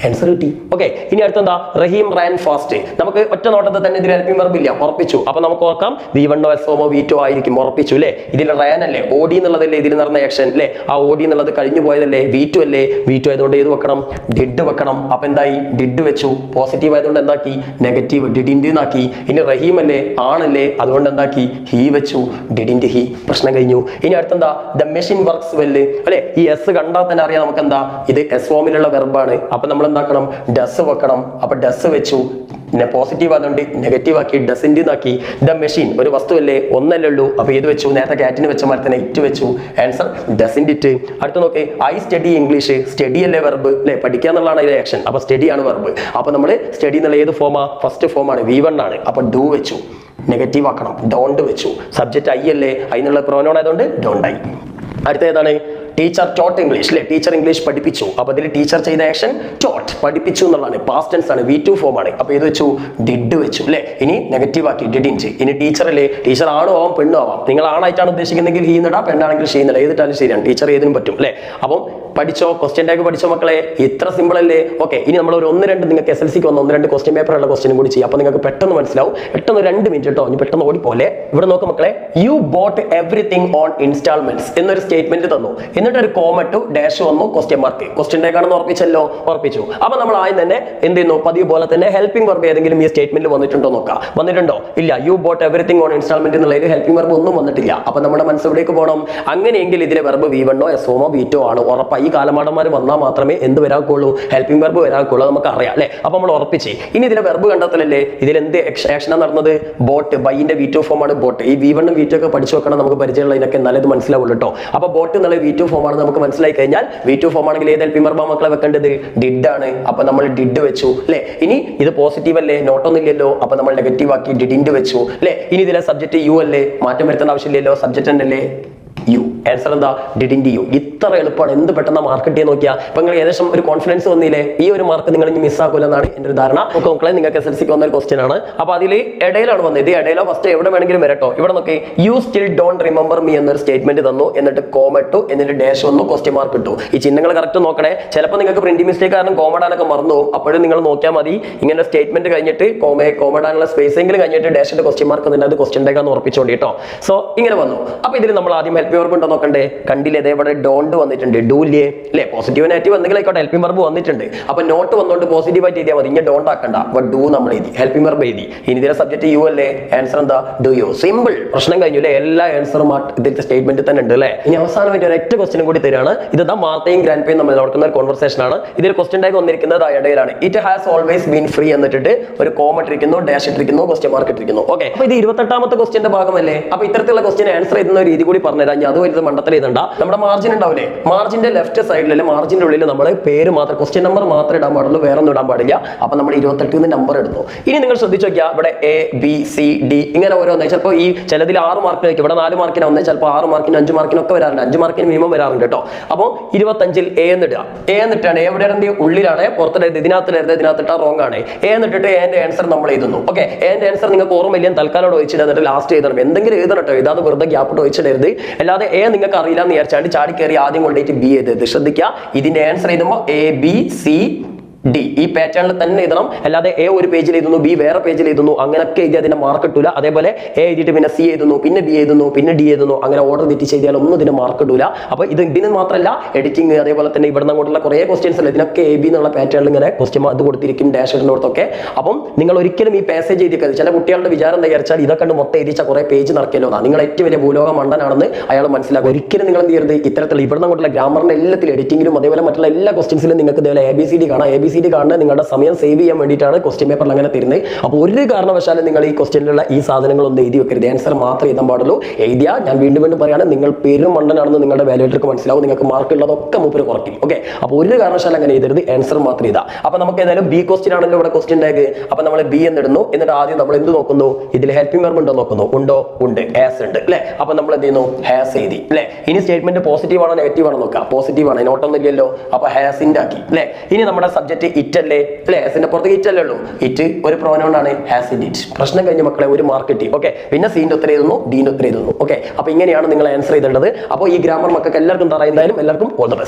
ആൻസർ കിട്ടി. ഓക്കെ ഇനി അടുത്തെന്താ? Rahim ran fast. നമുക്ക് ഒറ്റ നോട്ടത്തിൽ തന്നെ ഇതിൽ ഹെൽപ്പിംഗ് വെർബ് ഇല്ല. ഉറപ്പിച്ചു. അപ്പൊ നമുക്ക് ഓർക്കാം. വി വണ്ണോ എസ് ഓമോ വി ടു ആയിരിക്കും. ഉറപ്പിച്ചു അല്ലേ? ഇതിൽ റാൻ അല്ലേ? ഓടി എന്നുള്ളതല്ലേ ഇതിൽ നടന്ന ആക്ഷൻ അല്ലേ? ആ ഓടി എന്നുള്ളത് കഴിഞ്ഞു പോയതല്ലേ? വി ടു അല്ലേ? വി ടു ആയതുകൊണ്ട് ഏത് വെക്കണം? ഡിഡ് വെക്കണം. അപ്പൊ എന്തായി? ഡിഡ് വെച്ചു. പോസിറ്റീവ് ആയതുകൊണ്ട് എന്താക്കി? നെഗറ്റീവ് ഡിഡിന്റെ ആക്കി ഇനി റഹീം അല്ലേ? ആണല്ലേ അതുകൊണ്ട് എന്താക്കി? ഹീ വെച്ചു. ഡിഡിന്റെ ഹി പ്രശ്നം കഴിഞ്ഞു. ഇനി അടുത്തെന്താ? ദ മെഷീൻ വർക്ക്സ് വെല്ല് അല്ലെ? ഈ എസ് കണ്ടാൽ തന്നെ അറിയാം നമുക്ക് എന്താ ഇത് എസ് ഫോമിലുള്ള വെർബാണ് അപ്പൊ നമ്മൾ എന്താക്കണം? ഡസ് വെക്കണം. അപ്പൊ ഡസ് വെച്ചു. പിന്നെ പോസിറ്റീവ് ആയതുകൊണ്ട് നെഗറ്റീവ് ആക്കി ഡസിന്റെ ആക്കി. ദ മെഷീൻ ഒരു വസ്തുവല്ലേ? ഒന്നല്ലേ ഉള്ളൂ. അപ്പൊ ഏത് വെച്ചു? നേരത്തെ കാറ്റിന് വെച്ച മാതിരി തന്നെ ഇറ്റ് വെച്ചു. ആൻസർ ഡസിന്റെ ഇറ്റ് അടുത്ത് നോക്കി. ഐ സ്റ്റഡി ഇംഗ്ലീഷ് സ്റ്റഡി അല്ലേ വെർബ് അല്ലേ? പഠിക്കുക എന്നുള്ളതാണ് അതിലെ ആക്ഷൻ അപ്പൊ സ്റ്റഡി ആണ് വെർബ് അപ്പൊ നമ്മൾ സ്റ്റഡി എന്നുള്ള ഏത് ഫോമാ ഫസ്റ്റ് ഫോമാണ് വി വൺ ആണ്. അപ്പൊ ഡു വെച്ചു. നെഗറ്റീവ് ആക്കണം. ഡോണ്ട് വെച്ചു. സബ്ജക്റ്റ് ഐ അല്ലേ? അതിനുള്ള പ്രോനോൺ ആയതുകൊണ്ട് ഡോണ്ട് ഐ അടുത്ത ഏതാണ്? ടീച്ചർ ടോട്ട് ഇംഗ്ലീഷ് അല്ലെ ടീച്ചർ ഇംഗ്ലീഷ് പഠിപ്പിച്ചു. അപ്പൊ അതിൽ ടീച്ചർ ചെയ്ത ആക്ഷൻ ടോട്ട് പഠിപ്പിച്ചു എന്നുള്ളതാണ്. പാസ്റ്റ് ടെൻസ് ആണ് വി ടു ഫോം ആണ്. അപ്പൊ ഇത് വെച്ചു? ഡിഡ് വെച്ചു അല്ലെ ഇനി നെഗറ്റീവ് ആക്കി ഡിഡിൻ ഇനി ടീച്ചർ അല്ലേ ടീച്ചർ ആണോ ആവാം പെണ്ണു ആവാം? നിങ്ങൾ ആണായിട്ടാണ് ഉദ്ദേശിക്കുന്നതെങ്കിൽ ഹീ നിടാ പെണ്ണാണെങ്കിൽ ഷീ നട ഏതിട്ടാലും ശരിയാണ് ടീച്ചർ ഏതിനും പറ്റും അല്ലെ അപ്പം പഠിച്ചോ ക്വസ്റ്റ്യൻ ടാഗ് പഠിച്ചോ മക്കളെ? ഇത്ര സിമ്പിൾ അല്ലേ? ഓക്കെ ഇനി നമ്മൾ ഒരു ഒന്ന് രണ്ട് നിങ്ങൾക്ക് എസ് എൽ സിക്ക് വന്ന ഒന്ന് രണ്ട് ക്വസ്റ്റ്യൻ പേപ്പർ ഉള്ള ക്വസ്റ്റ്യനും കൂടി ചെയ്യാം. അപ്പോൾ നിങ്ങൾക്ക് പെട്ടെന്ന് മനസ്സിലാവും. പെട്ടെന്ന് രണ്ട് മിനിറ്റ് കേട്ടോ ഇനി പെട്ടെന്ന് ഓടി പോലെ ഇവിടെ നോക്ക് മക്കളെ you bought everything on instalments എന്നൊരു സ്റ്റേറ്റ്മെന്റ് തന്നു. എന്നിട്ട് ഒരു കോമറ്റു ഡാഷ് വന്നു ക്വസ്റ്റ്യൻ മാർക്ക് ക്വസ്റ്റ്യൻ ടാഗ് ആണെന്ന് ഉറപ്പിച്ചല്ലോ? ഉറപ്പിച്ചു. അപ്പൊ നമ്മൾ ആദ്യം തന്നെ എന്ത് ചെയ്യുന്നു? പതിവ് പോലെ തന്നെ ഹെൽപ്പിംഗ് വർബ് ഏതെങ്കിലും ഈ സ്റ്റേറ്റ്മെന്റ് വന്നിട്ടുണ്ടോ നോക്കാം. വന്നിട്ടുണ്ടോ? ഇല്ല you bought everything on installment എന്നുള്ളതിൽ ഹെൽപ്പിംഗ് വർബ് ഒന്നും വന്നിട്ടില്ല. അപ്പോൾ നമ്മുടെ മനസ്സിലേക്ക് പോകണം അങ്ങനെയെങ്കിൽ ഇതിലെ വെർബ് വി വണ്ണോ എസ് ഓമോ ടോ ആണ്. ഉറപ്പായി ഈ കാലമാടന്മാർ വന്നാൽ മാത്രമേ എന്ത് വരാക്കുള്ളൂ? ഹെൽപ്പിംഗ് വെർബ് വരാക്കുള്ളൂ നമുക്ക് അറിയാം അല്ലേ? അപ്പൊ നമ്മൾ ഉറപ്പിച്ച് ഇനി ഇതിലെ വെർബ് കണ്ടെത്തലല്ലേ? ഇതിൽ എന്ത് ആക്ഷനാണ് നടന്നത്? ബോട്ട് ബൈന്റെ വി ടു ഫോം ആണ് ബോട്ട് ഈ വി വണ്ണും വി ടു ഒക്കെ പഠിച്ചു വെക്കണം നമുക്ക് പരിചയമുള്ള ഇതിനൊക്കെ നല്ലത് മനസ്സിലാവുള്ളൂ കേട്ടോ അപ്പൊ ബോട്ട് എന്നുള്ള വി ടു ഫോമാണ് നമുക്ക് മനസ്സിലായി കഴിഞ്ഞാൽ വി ടു ഫോം ആണെങ്കിൽ ഏത് ഹെൽപ്പിംഗ് വെർബ് മക്കളെ വെക്കേണ്ടത്? ഡിഡ് ആണ്. അപ്പൊ നമ്മൾ ഡിഡ് വെച്ചു അല്ലേ? ഇനി ഇത് പോസിറ്റീവ് അല്ലേ? നോട്ടൊന്നും ഇല്ലല്ലോ. അപ്പൊ നമ്മൾ നെഗറ്റീവ് ആക്കി ഡിഡിൻഡ് വെച്ചു അല്ലെ? ഇനി ഇതിലെ സബ്ജക്ട് യു അല്ലേ? മാറ്റം വരുത്തേണ്ട ആവശ്യമില്ലല്ലോ. സബ്ജക്ട് അല്ലേ? യു ആൻസർ എന്താ? ഡിഡിൻഡ് യു ഇത്ര എളുപ്പമാണ്? എന്ത് പെട്ടെന്ന് മാർക്ക് കിട്ടിയ നോക്കിയാൽ ഇപ്പൊ നിങ്ങൾ ഏകദേശം ഒരു കോൺഫിഡൻസ് വന്നില്ലേ? ഈ ഒരു മാർക്ക് നിങ്ങൾ ഇനി മിസ്സാക്കൂലെന്നാണ് എന്റെ ഒരു ധാരണ. നോക്ക് മക്കളെ നിങ്ങൾക്ക് എസ് എൽ സിക്ക് വന്ന ഒരു ക്വസ്റ്റ്യൻ ആണ്. അപ്പൊ അതിൽ ഇടയിലാണ് വന്നത്. ഇത് ഇടയിലോ ഫസ്റ്റ് എവിടെ വേണമെങ്കിലും വരട്ടോ. ഇവിടെ നോക്കി you still don't remember me എന്നൊരു സ്റ്റേറ്റ്മെന്റ് തന്നു. എന്നിട്ട് കോമ ഇട്ടു. എന്നിട്ട് ഡാഷ് വന്നു ക്വസ്റ്റ്യൻ മാർക്ക് ഇട്ടു. ഈ ചിഹ്നങ്ങൾ കറക്റ്റ് നോക്കണേ. ചിലപ്പോൾ നിങ്ങൾക്ക് പ്രിന്റിംഗ് മിസ്റ്റേക്ക് കാരണം കോമഡാനൊക്കെ മറന്നു അപ്പോഴും നിങ്ങൾ നോക്കിയാൽ മതി. ഇങ്ങനെ സ്റ്റേറ്റ്മെന്റ് കഴിഞ്ഞിട്ട് കോമ കോമഡാനുള്ള സ്പേസ് എങ്കിലും കഴിഞ്ഞിട്ട് ഡാഷിന്റെ ക്വസ്റ്റ്യൻ മാർക്ക് എന്നിട്ട് അത് ക്വസ്റ്റ്യൻ ടേക്കാന്ന് ഉറപ്പിച്ചോണ്ടി കേട്ടോ സോ ഇങ്ങനെ വന്നു. അപ്പൊ ഇതിൽ നമ്മൾ ആദ്യം ഹെൽപ്പ് വർബ് ഉണ്ടോ നോക്കണ്ടേ? കണ്ടില്ലേ ഇതേപോലെ ഡോണ്ട് വന്നിട്ടുണ്ട്. ഡൂല്ലേ അല്ലെ പോസിറ്റീവ് നെഗറ്റീവ് എന്തെങ്കിലും ആയിക്കോട്ടെ ഹെൽപ്പിംഗ് വർബ് വന്നിട്ടുണ്ട്. അപ്പൊ നോട്ട് വന്നോണ്ട് പോസിറ്റീവ് ആയിട്ട് എഴുതിയാൽ മതി. ഇങ്ങനെ ഡോണ്ട് ആക്കണ്ട. അപ്പൊ ഡൂ നമ്മൾ എഴുതി. ഹെൽപ്പിംഗ് വർബ് എഴുതി. ഇനി ഇതിലെ സബ്ജക്ട് യു അല്ലേ? ആൻസർ എന്താ? ഡു യു സിമ്പിൾ പ്രശ്നം കഴിഞ്ഞു അല്ലേ? എല്ലാ ആൻസറും ഇതിലത്തെ സ്റ്റേറ്റ്മെന്റ് തന്നെ ഉണ്ട് അല്ലേ? ഇനി അവസാനമായിട്ട് ഒരൊറ്റ ക്വസ്റ്റിനും കൂടി തരാണ്. ഇത് മാർത്തയും ഗ്രാൻഡ് പേയും നമ്മൾ നടക്കുന്ന ഒരു കോൺവെർസേഷൻ ആണ്. ഇതിൽ ക്വസ്റ്റ്യൻ ടാഗ് വന്നിരിക്കുന്നത് ഇടയിലാണ്. It has always been free എന്നിട്ടിട്ട് ഒരു കോമ ഇട്ടിരിക്കുന്നു ഡാഷ് ഇട്ടിരിക്കുന്നു ക്വസ്റ്റ്യൻ മാർക്ക് ഇട്ടിരിക്കുന്നു. ഓക്കെ അപ്പൊ ഇത് ഇരുപത്തെട്ടാമത്തെ ക്വസ്റ്റിന്റെ ഭാഗമല്ലേ? അപ്പൊ ഇത്തരത്തിലുള്ള ക്വസ്റ്റ്യൻ ആൻസർ ചെയ്യുന്ന ഒരു രീതി കൂടി പറഞ്ഞുതരാം. ഞാൻ അത് വരുന്നത് മണ്ടത്തിൽ എഴുതണ്ട. നമ്മുടെ മാർജിൻ ഉണ്ടാവില്ലേ? മാർജിന്റെ ലെഫ്റ്റ് സൈഡിൽ അല്ലെങ്കിൽ മാർജിന്റെ ഉള്ളിൽ നമ്മൾ പേര് മാത്രം ക്വസ്റ്റ്യൻ നമ്പർ മാത്രം ഇടാൻ പാടുള്ളൂ വേറെ ഒന്നും ഇടാൻ പാടില്ല. അപ്പൊ നമ്മൾ ഇരുപത്തെട്ടിന്ന് നമ്പർ എടുത്തു. ഇനി നിങ്ങൾ ശ്രദ്ധിച്ചു നോക്കിയാൽ ഇവിടെ എ ബി സി ഡി ഇങ്ങനെ ഓരോന്ന് ചിലപ്പോൾ ഈ ചിലതിൽ ആറ് മാർക്കിന് വയ്ക്കും ഇവിടെ നാല് മാർക്കിന് ഒന്ന് ചിലപ്പോൾ ആറ് മാർക്കിന് അഞ്ച് മാർക്കിനൊക്കെ വരാറുണ്ട്. അഞ്ച് മാർക്കിന് മിനിമം വരാറുണ്ട് കേട്ടോ. അപ്പോൾ ഇരുപത്തഞ്ചിൽ എ എന്നിടുക എ എന്നിട്ടാണ് എവിടെ ഉള്ളിലാണ് പുറത്തിടരുത്. ഇതിനകത്തിടരുത് ഇതിനകത്തിട്ടാ റോങ് ആണ്. എ എന്നിട്ടിട്ട് എന്റെ ആൻസർ നമ്മൾ എഴുതുന്നു. ഓക്കെ എന്റെ ആൻസർ നിങ്ങൾക്ക് ഓർമ്മയില്ല? തൽക്കാലം ഒഴിച്ചിട്ട് എന്നിട്ട് ലാസ്റ്റ് എഴുതണം. എന്തെങ്കിലും എഴുതണം കേട്ടോ. ഇതാണ് വെറുതെ ഗ്യാപ്പ് ഇട്ട് ഒഴിച്ചിടരുത്. അല്ലാതെ എ നിങ്ങൾക്ക് അറിയില്ല എന്ന് വിചാരിച്ചാണ്ട് ചാടി കയറി ആദ്യം കൊണ്ടുപോയിട്ട് ബി എഴുതരുത് ശ്രദ്ധിക്കുക ഇതിന്റെ ആൻസർ എഴുതുമ്പോൾ എ ബി സി ഡി ഈ പാറ്റേണിൽ തന്നെ എഴുതണം. അല്ലാതെ എ ഒരു പേജിൽ എഴുതുന്നു ബി വേറെ പേജിൽ എഴുതുന്നു അങ്ങനെയൊക്കെ എഴുതി അതിന്റെ മാർക്ക് കിട്ടൂല അതേപോലെ എ എഴുതിയിട്ട് പിന്നെ സി എഴുതുന്നു പിന്നെ ബി എഴുതുന്നു പിന്നെ ഡി എഴുതുന്നു അങ്ങനെ ഓർഡർ തെറ്റിച്ച് എഴുതിയാൽ ഒന്നും ഇതിന് മാർക്ക് കിട്ടൂല അപ്പൊ ഇത് ഇതിന് മാത്രമല്ല എഡിറ്റിംഗ് അതേപോലെ തന്നെ ഇവിടെ അങ്ങോട്ടുള്ള കുറേ ക്വസ്റ്റ്യൻസ് അല്ല ഇതിനൊക്കെ എ ബി എന്നുള്ള പാറ്റേണിൽ ഇങ്ങനെ ക്വസ്റ്റ്യൻ അത് കൊടുത്തിരിക്കും ഡാഷ് ഇടുന്നിടത്തൊക്കെ അപ്പം നിങ്ങൾ ഒരിക്കലും ഈ പാസേജ് എഴുതിക്കരുത് ചില കുട്ടികളുടെ വിചാരം വിചാരിച്ചാൽ ഇതൊക്കെ മൊത്തം എഴുതിച്ച കുറേ പേജ് നടക്കല്ലോ നിങ്ങൾ ഏറ്റവും വലിയ ഭൂലോക മണ്ടനാണെന്ന് അയാൾ മനസ്സിലാക്കും. ഒരിക്കലും നിങ്ങൾ എന്ത് ചെയ്യരുത് ഇത്തരത്തിൽ ഇവിടെ അങ്ങോട്ടുള്ള ഗ്രാമറിന്റെ എല്ലാത്തിലും എഡിറ്റിംഗിലും അതേപോലെ മറ്റുള്ള എല്ലാ ക്വസ്റ്റ്യൻസിലും നിങ്ങൾക്ക് ഇതേപോലെ എ ബി സി ഡി കാണാം. എ ബി സി ഡി കാണുന്നത് നിങ്ങളുടെ സമയം സേവ് ചെയ്യാൻ വേണ്ടിയിട്ടാണ് ക്വസ്റ്റ്യൻ പേപ്പറിൽ അങ്ങനെ തരുന്നത്. അപ്പോൾ ഒരു കാരണവശാലും നിങ്ങൾ ഈ ക്വസ്റ്റ്യനിലുള്ള ഈ സാധനങ്ങളൊന്നും എഴുതി വെക്കരുത്. ആൻസർ മാത്രം എഴുതാൻ പാടുള്ളൂ. എഴുതിയാൽ ഞാൻ വീണ്ടും വീണ്ടും പറയാണ് നിങ്ങൾ പേരും മണ്ടനാണെന്ന് നിങ്ങളുടെ വാലുവേറ്റർക്ക് മനസ്സിലാവും. നിങ്ങൾക്ക് മാർക്ക് ഉള്ളതൊക്കെ മൂപ്പര് കുറയ്ക്കും. ഓക്കെ അപ്പോൾ ഒരു കാരണവശാലും അങ്ങനെ എഴുതരുത്. ആൻസർ മാത്രം ഇതാ അപ്പോൾ നമുക്ക് ഏതായാലും ബി ക്വസ്റ്റ്യൻ ആണല്ലോ ഇവിടെ ക്വസ്റ്റ്യൻ ടാഗ് അപ്പോൾ നമ്മൾ ബി എന്നിടുന്നു. എന്നിട്ട് ആദ്യം നമ്മൾ എന്ത് നോക്കുന്നു? ഇതിൽ ഹെൽപ്പിംഗ് വെർബ് ഉണ്ടോ നോക്കുന്നു. ഉണ്ടോ? ഉണ്ട്. ഹാസ് ഉണ്ട്. അല്ലേ? അപ്പോൾ നമ്മൾ എന്ത് ചെയ്യുന്നു? ഹാസ് എഴുതി. അല്ലേ? ഇനി സ്റ്റേറ്റ്മെന്റ് പോസിറ്റീവ് ആണോ നെഗറ്റീവ് ആണോ നോക്കുക പോസിറ്റീവ് ആണ്? നോട്ടൊന്നും ഇല്ലല്ലോ. അപ്പോൾ ഹാസിന്റെ ആക്കി. അല്ലേ? ഇനി നമ്മുടെ സബ്ജക്ട് ഇറ്റ് അല്ലേ അല്ലേ? ഹാസിന്റെ പുറത്ത് ഇറ്റ് അല്ലേ ഉള്ളൂ? ഇറ്റ് ഒരു പ്രോനൗൺ ആണ് ഹാസ് ഇൻ ഇറ്റ് പ്രശ്നം കഴിഞ്ഞ മക്കളെ ഒരു മാർക്ക് കിട്ടി. ഓക്കെ പിന്നെ സീന്റെ ഉത്തരം എഴുതുന്നു ഡീന്റെ ഉത്തരം എഴുതുന്നു. ഓക്കെ അപ്പോൾ ഇങ്ങനെയാണ് നിങ്ങൾ ആൻസർ ചെയ്തിട്ടുള്ളത് അപ്പോൾ ഈ ഗ്രാമർ മക്കൾക്ക് എല്ലാവർക്കും തറ എന്തായാലും എല്ലാവർക്കും ഓൾ ദ ബെസ്റ്റ്